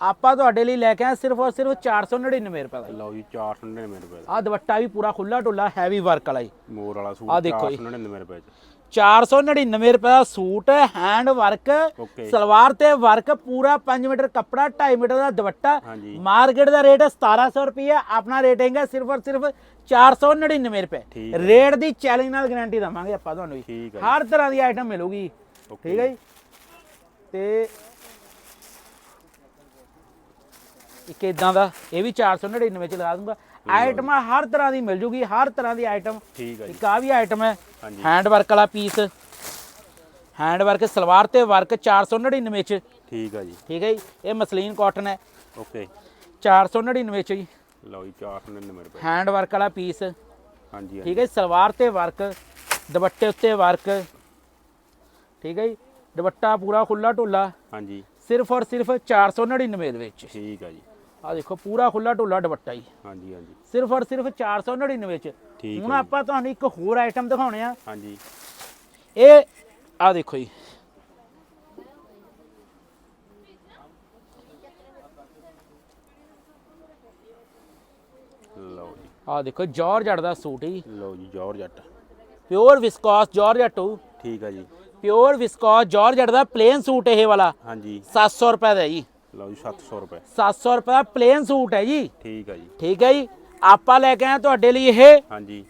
ਆਪਾਂ ਤੁਹਾਡੇ ਲਈ ਲੈ ਕੇ ਆਏ ਸਿਰਫ ਔਰ ਸਿਰਫ 499 ਰੁਪਏ ਦਾ।
ਲਓ ਜੀ 499 ਰੁਪਏ ਦਾ।
ਆਹ ਦੁਪੱਟਾ ਵੀ ਪੂਰਾ ਖੁੱਲਾ ਢੁੱਲਾ ਹੈਵੀ ਵਰਕ ਵਾਲਾ ਜੀ।
ਮੋਰ ਵਾਲਾ ਸੂਟ
ਦੇਖੋ ਜੀ।
499 ਰੁਪਏ ਚ।
499 ਰੁਪਏ ਦਾ ਸੂਟ ਹੈਂਡ ਵਰਕ ਸਲਵਾਰ ਤੇ ਵਰਕ ਪੂਰਾ 5 ਮੀਟਰ ਕੱਪੜਾ 2.5 ਮੀਟਰ ਦਾ ਦੁਪੱਟਾ। ਮਾਰਕੀਟ ਦਾ ਰੇਟ 1700 ਰੁਪਏ ਆਪਣਾ ਰੇਟਿੰਗ ਹੈ ਸਿਰਫ ਔਰ ਸਿਰਫ 499 ਰੁਪਏ।
ਹੈ।
ਰੇਟ ਦੀ ਚੈਲੰਜ ਨਾਲ ਗਾਰੰਟੀ ਦਵਾਂਗੇ ਆਪਾਂ ਤੁਹਾਨੂੰ
ਹੈ
ਹਰ ਤਰ੍ਹਾਂ ਦੀ ਆਈਟਮ ਮਿਲੂਗੀ। ਠੀਕ ਹੈ ਜੀ। ਤੇ ਇੱਕ ਇਦਾਂ ਦਾ ਇਹ ਵੀ 499 ਚ ਲਗਾ ਦੂੰਗਾ। ਆਈਟਮਾਂ ਹਰ ਤਰ੍ਹਾਂ ਦੀ ਮਿਲ ਜੂਗੀ ਹਰ ਤਰ੍ਹਾਂ ਦੀ ਆਈਟਮ
ਠੀਕ ਹੈ ਜੀ।
ਇੱਕ ਆ ਵੀ ਆਈਟਮ ਹੈ। ਹੈਂਡ ਵਰਕ ਵਾਲਾ ਪੀਸ ਹੈਂਡ ਵਰਕ ਸਲਵਾਰ ਤੇ ਵਰਕ 499 ਚ।
ਠੀਕ ਹੈ ਜੀ।
ਠੀਕ ਹੈ ਜੀ ਇਹ ਮਸਲੀਨ ਕਾਟਨ ਹੈ।
ਓਕੇ।
499 ਚ ਜੀ।
ਲਓ ਜੀ 499 ਰੁਪਏ।
ਹੈਂਡ ਵਰਕ ਵਾਲਾ ਪੀਸ
ਹਾਂਜੀ
ਠੀਕ ਹੈ ਸਲਵਾਰ ਤੇ ਵਰਕ ਦੁਪੱਟੇ ਉੱਤੇ ਵਰਕ ਠੀਕ ਹੈ ਜੀ ਦੁਪੱਟਾ ਪੂਰਾ ਖੁੱਲਾ ਢੁੱਲਾ।
ਹਾਂਜੀ।
ਸਿਰਫ ਔਰ ਸਿਰਫ 499 ਦੇ ਵਿੱਚ।
ਠੀਕ ਹੈ ਜੀ।
ਆ ਦੇਖੋ ਪੂਰਾ ਖੁੱਲਾ ਢੁੱਲਾ ਦੁਪੱਟਾ ਜੀ।
ਹਾਂਜੀ ਹਾਂਜੀ।
ਸਿਰਫ ਔਰ ਸਿਰਫ 499 ਚ
ਠੀਕ
ਹੁਣ
ਹੈ
ਆਪਾਂ ਤੁਹਾਨੂੰ ਇੱਕ ਹੋਰ ਆਈਟਮ ਦਿਖਾਉਣੇ ਆ।
ਹਾਂਜੀ।
ਇਹ ਆ ਦੇਖੋ ਜੀ।
ਲਓ ਜੀ।
ਆ ਦੇਖੋ ਜਾਰਜਟ ਦਾ ਸੂਟ ਜੀ।
ਲਓ ਜੀ ਜੌਰਜੱਟ।
ਪਿਓਰ ਵਿਸਕੋਸ ਜਾਰਜਟ
ਠੀਕ ਹੈ ਜੀ।
ਪਿਓਰ ਵਿਸਕੋਸ ਜਾਰਜਟ ਦਾ ਪਲੇਨ ਸੂਟ ਇਹ ਵਾਲਾ।
ਹਾਂਜੀ।
700 ਰੁਪਏ ਦਾ ਜੀ।
ਲਓ ਜੀ 700 ਰੁਪਏ।
700 ਰੁਪਏ ਦਾ ਪਲੇਨ ਸੂਟ ਹੈ ਜੀ।
ਠੀਕ ਹੈ ਜੀ।
ਠੀਕ ਹੈ ਜੀ। ਆਪਾਂ ਲੈ ਕੇ ਆਏ ਤੁਹਾਡੇ ਲਈ ਇਹ।
ਹਾਂਜੀ।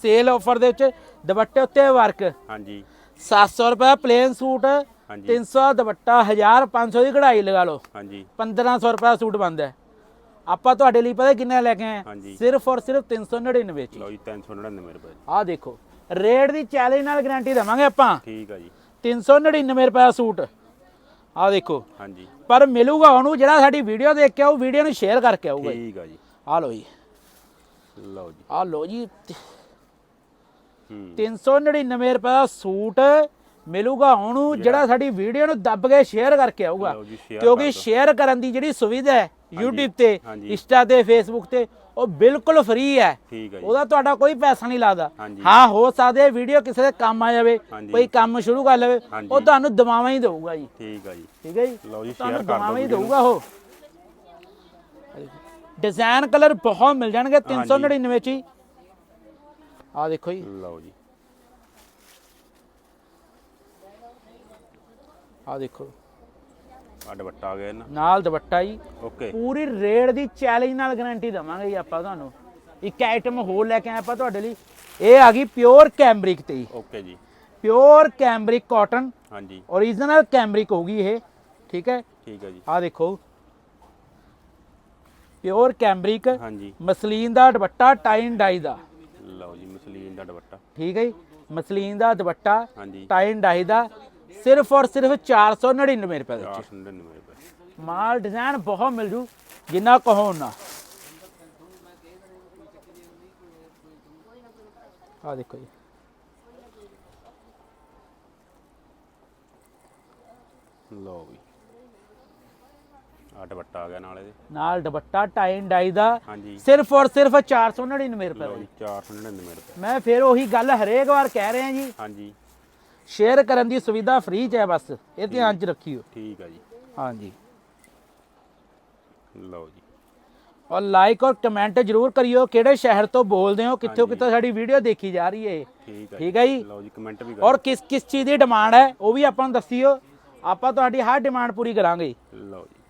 ਸੇਲ ਆਫਰ ਦੇ ਵਿੱਚ ਦੁਪੱਟੇ ਉੱਤੇ ਵਰਕ
ਹਾਂਜੀ।
700 ਰੁਪਏ ਪਲੇਨ ਸੂਟ।
ਹਾਂਜੀ।
300 ਦੁਪੱਟਾ 1500 ਦੀ ਕਢਾਈ ਲਗਾ ਲਓ।
ਹਾਂਜੀ।
1500 ਰੁਪਏ ਦਾ ਸੂਟ ਬਣਦਾ ਹੈ। ਆਪਾਂ ਤੁਹਾਡੇ ਲਈ ਪਤਾ ਕਿੰਨਾ ਲੈ ਕੇ ਆਏ। ਸਿਰਫ ਔਰ ਸਿਰਫ 399 ਵਿੱਚ
ਲਓ ਜੀ 399 ਰੁਪਏ।
ਆਹ ਦੇਖੋ। ਰੇਟ ਦੀ ਚੈਲੰਜ ਨਾਲ ਗਾਰੰਟੀ ਦੇਵਾਂਗੇ ਆਪਾਂ।
ਠੀਕ ਹੈ ਜੀ।
399 ਰੁਪਏ ਸੂਟ। ਆਹ ਦੇਖੋ।
ਹਾਂਜੀ।
ਪਰ ਮਿਲੂਗਾ ਉਹਨੂੰ ਜਿਹੜਾ ਸਾਡੀ ਵੀਡੀਓ ਦੇਖ ਕੇ ਆਊ ਵੀਡੀਓ ਨੂੰ ਸ਼ੇਅਰ ਕਰਕੇ ਆਊਗਾ।
ਠੀਕ ਹੈ ਜੀ।
ਆਹ ਲਓ ਜੀ।
ਲਓ ਜੀ।
ਆਹ ਲਓ ਜੀ।
ਹੂੰ।
399 ਰੁਪਏ ਦਾ ਸੂਟ ਮਿਲੂਗਾ ਉਹਨੂੰ ਜਿਹੜਾ ਸਾਡੀ ਵੀਡੀਓ ਨੂੰ ਦੱਬ ਕੇ ਸ਼ੇਅਰ ਕਰਕੇ ਆਊਗਾ। ਕਿਉਂਕਿ। ਸ਼ੇਅਰ ਕਰਨ ਦੀ ਜਿਹੜੀ ਸੁਵਿਧਾ ਹੈ YouTube ਤੇ। ਇੰਸਟਾ ਤੇ Facebook ਤੇ ਉਹ ਬਿਲਕੁਲ ਫ੍ਰੀ ਹੈ।
ਠੀਕ ਹੈ ਜੀ।
ਉਹਦਾ ਤੁਹਾਡਾ ਕੋਈ ਪੈਸਾ ਨਹੀਂ ਲੱਗਦਾ।
ਹਾਂਜੀ।
ਹਾਂ ਹੋ ਸਕਦਾ ਵੀਡੀਓ ਕਿਸੇ ਦੇ ਕੰਮ ਆ ਜਾਵੇ
ਹਾਂਜੀ।
ਕੋਈ ਕੰਮ ਸ਼ੁਰੂ ਕਰ ਲਵੇ
ਹਾਂਜੀ।
ਉਹ ਤੁਹਾਨੂੰ ਦਵਾਵਾਂ ਹੀ ਦੇਊਗਾ ਜੀ।
ਠੀਕ ਹੈ ਜੀ।
ਠੀਕ ਹੈ ਜੀ?
ਲਓ ਜੀ
ਤੁਹਾਨੂੰ
ਸ਼ੇਅਰ ਕਰ
ਦਵਾਵਾਂ ਹੀ
ਦਿਓ
ਦੇਊਗਾ ਉਹ। ਡਿਜ਼ਾਈਨ ਕਲਰ ਬਹੁਤ ਮਿਲ ਜਾਣਗੇ 399 ਚ ਹੀ। ਆ ਦੇਖੋ ਜੀ।
ਲਓ ਜੀ।
ਆ ਦੇਖੋ।
ਆ ਦੁਪੱਟਾ ਆ ਗਿਆ ਇਹਨਾਂ।
ਨਾਲ ਦੁਪੱਟਾ ਜੀ।
ਓਕੇ
ਪੂਰੀ ਰੇਟ ਦੀ ਚੈਲੰਜ ਨਾਲ ਗਾਰੰਟੀ ਦਵਾਂਗੇ ਜੀ ਆਪਾਂ ਤੁਹਾਨੂੰ। ਇੱਕ ਆਈਟਮ ਹੋਰ ਲੈ ਕੇ ਆਏ ਆਪਾਂ ਤੁਹਾਡੇ ਲਈ। ਇਹ ਆ ਗਈ ਪਿਓਰ ਕੈਂਬਰਿਕ ਤੇ ਜੀ।
ਓਕੇ ਜੀ।
ਪਿਓਰ ਕੈਂਬਰਿਕ ਕਾਟਨ
ਹਾਂਜੀ।
Origignal ਕੈਂਬਰਿਕ ਹੋਗੀ ਇਹ। ਠੀਕ ਹੈ?
ਠੀਕ ਹੈ ਜੀ।
ਆ ਦੇਖੋ। ਪਿਓਰ ਕੈਂਬਰਿਕ
ਹਾਂਜੀ।
ਮਸਲੀਨ ਦਾ ਦੁਪੱਟਾ ਟਾਈਨ ਡਾਈ ਦਾ।
ਲਓ ਜੀ ਮਸਲੀਨ ਦਾ ਦੁਪੱਟਾ।
ਠੀਕ ਹੈ ਜੀ? ਮਸਲੀਨ ਦਾ ਦੁਪੱਟਾ
ਹਾਂਜੀ।
ਟਾਈਨ ਡਾਈ ਦਾ। ਸਿਰਫ ਔਰ ਸਿਰਫ 499 ਰੁਪਏ ਦੇ ਵਿੱਚ।
499 ਰੁਪਏ।
ਮਾਲ ਡਿਜ਼ਾਈਨ ਬਹੁਤ ਮਿਲ ਜੂ ਜਿੰਨਾ ਕਹੋ ਨਾ। ਆ ਦੇਖੋ ਜੀ।
ਲਓ ਵੀ। ਆ ਦੁਪੱਟਾ ਆ ਗਿਆ ਨਾਲ ਇਹਦੇ।
ਨਾਲ ਦੁਪੱਟਾ ਟਾਈਨ ਡਾਈ ਦਾ। ਸਿਰਫ ਔਰ ਸਿਰਫ 499 ਰੁਪਏ ਦਾ
ਜੀ 499 ਰੁਪਏ।
ਮੈਂ ਫਿਰ ਉਹੀ ਗੱਲ ਹਰੇਕ ਵਾਰ ਕਹਿ ਰਿਹਾ ਜੀ।
ਹਾਂਜੀ।
ਸ਼ੇਅਰ ਕਰਨ ਦੀ ਸੁਵਿਧਾ ਫ੍ਰੀ ਚ ਹੈ ਬਸ। ਇਹ ਧਿਆਨ ਚ ਰੱਖਿਓ।
ਠੀਕ ਹੈ ਜੀ।
ਹਾਂਜੀ।
ਲਓ ਜੀ।
ਔਰ ਲਾਈਕ ਔਰ ਕਮੈਂਟ ਜਰੂਰ ਕਰਿਓ ਕਿਹੜੇ ਸ਼ਹਿਰ ਤੋਂ ਬੋਲਦੇ ਹੋ ਕਿੱਥੋਂ ਕਿੱਥੋਂ ਸਾਡੀ ਵੀਡੀਓ ਦੇਖੀ ਜਾ ਰਹੀ ਹੈ
ਠੀਕ ਹੈ
ਜੀ।
ਲਓ ਜੀ ਕਮੈਂਟ ਵੀ
ਔਰ ਕਿਸ ਕਿਸ ਚੀਜ਼ ਦੀ ਡਿਮਾਂਡ ਹੈ ਉਹ ਵੀ ਆਪਾਂ ਨੂੰ ਦੱਸਿਓ। ਆਪਾਂ ਤੁਹਾਡੀ ਹਰ ਡਿਮਾਂਡ ਪੂਰੀ ਕਰਾਂਗੇ।
ਕਰੋ ਲਓ ਜੀ।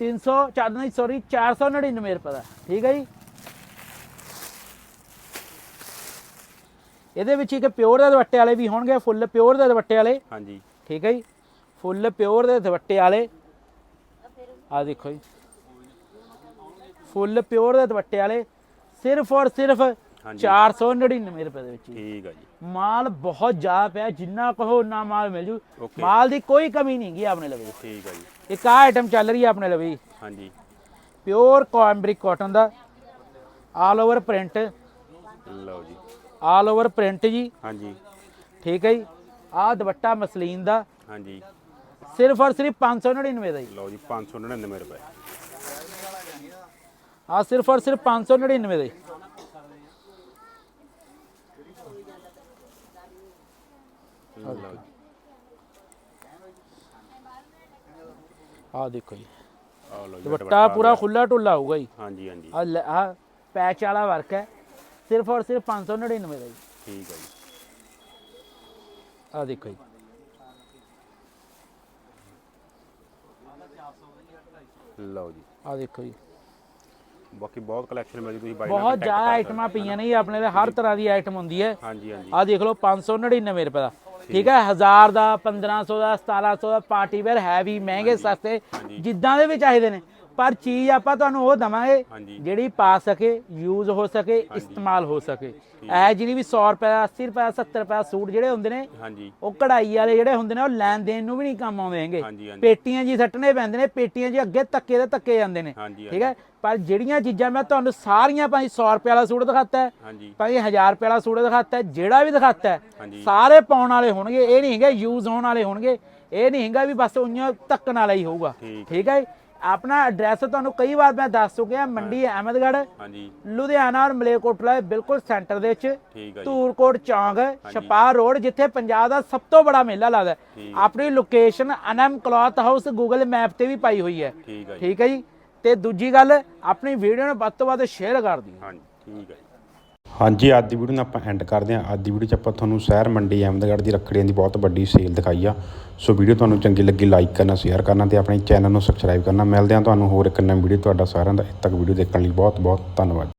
300 ਚਾਰ ਨਹੀਂ ਸੌਰੀ 499 ਰੁਪਏ ਦਾ। ਠੀਕ ਹੈ ਜੀ? ਇਹਦੇ ਵਿੱਚ ਇੱਕ ਪਿਓਰ ਦੇ ਦੁਪੱਟੇ ਵਾਲੇ ਵੀ ਹੋਣਗੇ ਫੁੱਲ ਪਿਓਰ ਦੇ ਦੁਪੱਟੇ ਵਾਲੇ।
ਹਾਂਜੀ।
ਠੀਕ ਹੈ ਜੀ? ਫੁੱਲ ਪਿਓਰ ਦੇ ਦੁਪੱਟੇ ਵਾਲੇ। ਆ ਦੇਖੋ ਜੀ। ਫੁੱਲ ਪਿਓਰ ਦੇ ਦੁਪੱਟੇ ਵਾਲੇ। ਸਿਰਫ ਔਰ ਸਿਰਫ
ਹਾਂਜੀ।
499 ਰੁਪਏ ਦੇ ਵਿੱਚ।
ਠੀਕ ਹੈ ਜੀ।
ਮਾਲ ਬਹੁਤ ਜ਼ਿਆਦਾ ਪਿਆ ਜਿੰਨਾ ਕਹੋ ਉਨਾ ਮਾਲ ਮਿਲ ਜੂ। ਮਾਲ ਦੀ ਕੋਈ ਕਮੀ ਨਹੀਂ ਗਈ ਆਪਣੇ ਲਵੇ
ਠੀਕ ਹੈ ਜੀ।
ਇੱਕ ਆ ਆਈਟਮ ਚੱਲ ਰਹੀ ਹੈ ਆਪਣੇ ਲਵੇ
ਹਾਂਜੀ।
ਪਿਓਰ ਕੈਂਬਰਿਕ ਕਾਟਨ ਦਾ। ਆਲ ਓਵਰ ਪ੍ਰਿੰਟ
ਲਓ ਜੀ।
ਆਲ ਓਵਰ ਪ੍ਰਿੰਟ ਜੀ।
ਹਾਂਜੀ।
ਠੀਕ ਹੈ ਜੀ। ਆਹ ਦੁਪੱਟਾ ਮਸਲੀਨ ਦਾ।
ਹਾਂਜੀ।
ਸਿਰਫ ਔਰ ਸਿਰਫ 599 ਦਾ ਜੀ।
ਲਓ ਜੀ 599 ਰੁਪਏ।
ਆ ਸਿਰਫ ਔਰ ਸਿਰਫ 599 ਦੇ। ਆ ਦੇਖੋ ਜੀ।
ਆ ਲਓ ਜੀ
ਦੁਪੱਟਾ ਪੂਰਾ ਖੁੱਲਾ ਢੁੱਲਾ ਹੋਊਗਾ ਜੀ।
ਹਾਂਜੀ ਹਾਂਜੀ।
ਆ ਪੈਚ ਵਾਲਾ ਵਰਕ ਹੈ। ਸਿਰਫ ਔਰ ਸਿਰਫ 599 ਦਾ ਜੀ।
ਠੀਕ ਹੈ ਜੀ।
ਆ ਦੇਖੋ ਜੀ।
ਲਓ ਜੀ।
ਆ ਦੇਖੋ ਜੀ।
ਬਾਕੀ ਬਹੁਤ ਕਲੈਕਸ਼ਨ ਮਿਲ ਜੂ ਤੁਸੀਂ ਬਾਈ
ਬਹੁਤ ਜ਼ਿਆਦਾ ਆਈਟਮਾਂ ਪਈਆਂ ਨੇ ਜੀ ਆਪਣੇ ਲਈ ਹਰ ਤਰ੍ਹਾਂ ਦੀ ਆਈਟਮ ਹੁੰਦੀ ਹੈ।
ਹਾਂਜੀ ਹਾਂਜੀ।
ਆ ਦੇਖ ਲਓ 599 ਰੁਪਏ ਦਾ। ਠੀਕ। ਹੈ 1000 ਦਾ 1500 ਦਾ 1700 ਦਾ ਪਾਰਟੀ ਵੇਅਰ ਹੈਵੀ ਮਹਿੰਗੇ ਸਸਤੇ ਜਿੱਦਾਂ ਦੇ ਵੀ ਚਾਹੀਦੇ ਨੇ। ਪਰ ਚੀਜ਼ ਆਪਾਂ ਤੁਹਾਨੂੰ ਉਹ ਦਵਾਂਗੇ। ਜਿਹੜੀ ਪਾ ਸਕੇ ਯੂਜ਼ ਹੋ ਸਕੇ ਇਸਤੇਮਾਲ ਹੋ ਸਕੇ। ਇਹ ਜਿਹੜੀ ਵੀ 100 ਰੁਪਏ ਦਾ 80 ਰੁਪਏ ਦਾ 70 ਰੁਪਏ ਸੂਟ ਜਿਹੜੇ ਹੁੰਦੇ ਨੇ
ਹਾਂਜੀ।
ਉਹ ਕਢਾਈ ਵਾਲੇ ਜਿਹੜੇ ਹੁੰਦੇ ਨੇ ਉਹ ਲੈਣ ਦੇਣ ਨੂੰ ਵੀ ਨਹੀਂ ਕੰਮ ਆਉਂਦੇ ਹੈਗੇ। ਪੇਟੀਆਂ ਜੀ ਸੱਟਣੇ ਪੈਂਦੇ ਨੇ ਪੇਟੀਆਂ ਜੀ ਅੱਗੇ ਧੱਕੇ ਦੇ ਧੱਕੇ ਜਾਂਦੇ ਨੇ। ਠੀਕ ਹੈ? ਪਰ ਜਿਹੜੀਆਂ ਚੀਜ਼ਾਂ ਮੈਂ ਤੁਹਾਨੂੰ ਸਾਰੀਆਂ ਭਾਈ 100 ਰੁਪਏ ਵਾਲਾ ਸੂਟ ਦਿਖਾਤਾ ਹੈ ਭਾਈ 1000 ਰੁਪਏ ਵਾਲਾ ਸੂਟ ਦਿਖਾਤਾ ਹੈ ਜਿਹੜਾ ਵੀ ਦਿਖਾਤਾ ਹੈ। ਸਾਰੇ ਪਾਉਣ ਵਾਲੇ ਹੋਣਗੇ ਇਹ ਨਹੀਂ ਹੈਗਾ ਯੂਜ਼ ਹੋਣ ਵਾਲੇ ਹੋਣਗੇ ਇਹ ਨਹੀਂ ਹੈਗਾ ਵੀ ਬਸ ਉਈਆਂ ਧੱਕਣ ਵਾਲਾ ਹੀ ਹੋਊਗਾ।
ਠੀਕ।
ਹੈ ਆਪਣਾ ਐਡਰੈਸ ਤੁਹਾਨੂੰ ਕਈ ਵਾਰ ਮੈਂ ਦੱਸ ਚੁੱਕਿਆ ਮੰਡੀ ਅਹਿਮਦਗੜ੍ਹ
ਹਾਂਜੀ।
ਲੁਧਿਆਣਾ ਔਰ ਮਲੇਰਕੋਟਲਾ ਦੇ ਬਿਲਕੁਲ ਸੈਂਟਰ ਦੇ ਵਿੱਚ ਧੂਰਕੋਟ ਚੌਂਕ ਛਪਾਰ ਰੋਡ ਜਿੱਥੇ ਪੰਜਾਬ ਦਾ ਸਭ ਤੋਂ ਬੜਾ ਮੇਲਾ ਲੱਗਦਾ ਆਪਣੀ location Anam cloth house Google map ਤੇ ਵੀ ਪਾਈ ਹੋਈ ਹੈ।
ਠੀਕ ਹੈ ਜੀ?
ਤੇ ਦੂਜੀ ਗੱਲ ਆਪਣੀ ਵੀਡੀਓ ਨੂੰ ਵੱਧ ਤੋਂ ਵੱਧ ਸ਼ੇਅਰ ਕਰ ਦਿਓ।
ਹਾਂਜੀ ਠੀਕ ਹੈ ਹਾਂਜੀ, ਅੱਜ ਦੀ ਵੀਡੀਓ ਨੂੰ ਆਪਾਂ ਐਂਡ ਕਰਦੇ ਹਾਂ। ਅੱਜ ਦੀ ਵੀਡੀਓ 'ਚ ਆਪਾਂ ਤੁਹਾਨੂੰ ਸ਼ਹਿਰ ਮੰਡੀ ਅਹਿਮਦਗੜ੍ਹ ਦੀ ਰੱਖੜੀਆਂ ਦੀ ਬਹੁਤ ਵੱਡੀ ਸੇਲ ਦਿਖਾਈ ਆ। ਸੋ ਵੀਡੀਓ ਤੁਹਾਨੂੰ ਚੰਗੀ ਲੱਗੀ ਲਾਈਕ ਕਰਨਾ ਸ਼ੇਅਰ ਕਰਨਾ ਤੇ ਆਪਣੇ ਚੈਨਲ ਨੂੰ ਸਬਸਕ੍ਰਾਈਬ ਕਰਨਾ। ਮਿਲਦੇ ਹਾਂ ਤੁਹਾਨੂੰ ਹੋਰ ਇੱਕ ਨਵੀਂ ਵੀਡੀਓ ਤੁਹਾਡਾ ਸਾਰਿਆਂ ਦਾ। ਇੱਥੇ ਤੱਕ ਵੀਡੀਓ ਦੇਖਣ ਲਈ ਬਹੁਤ ਬਹੁਤ ਧੰਨਵਾਦ।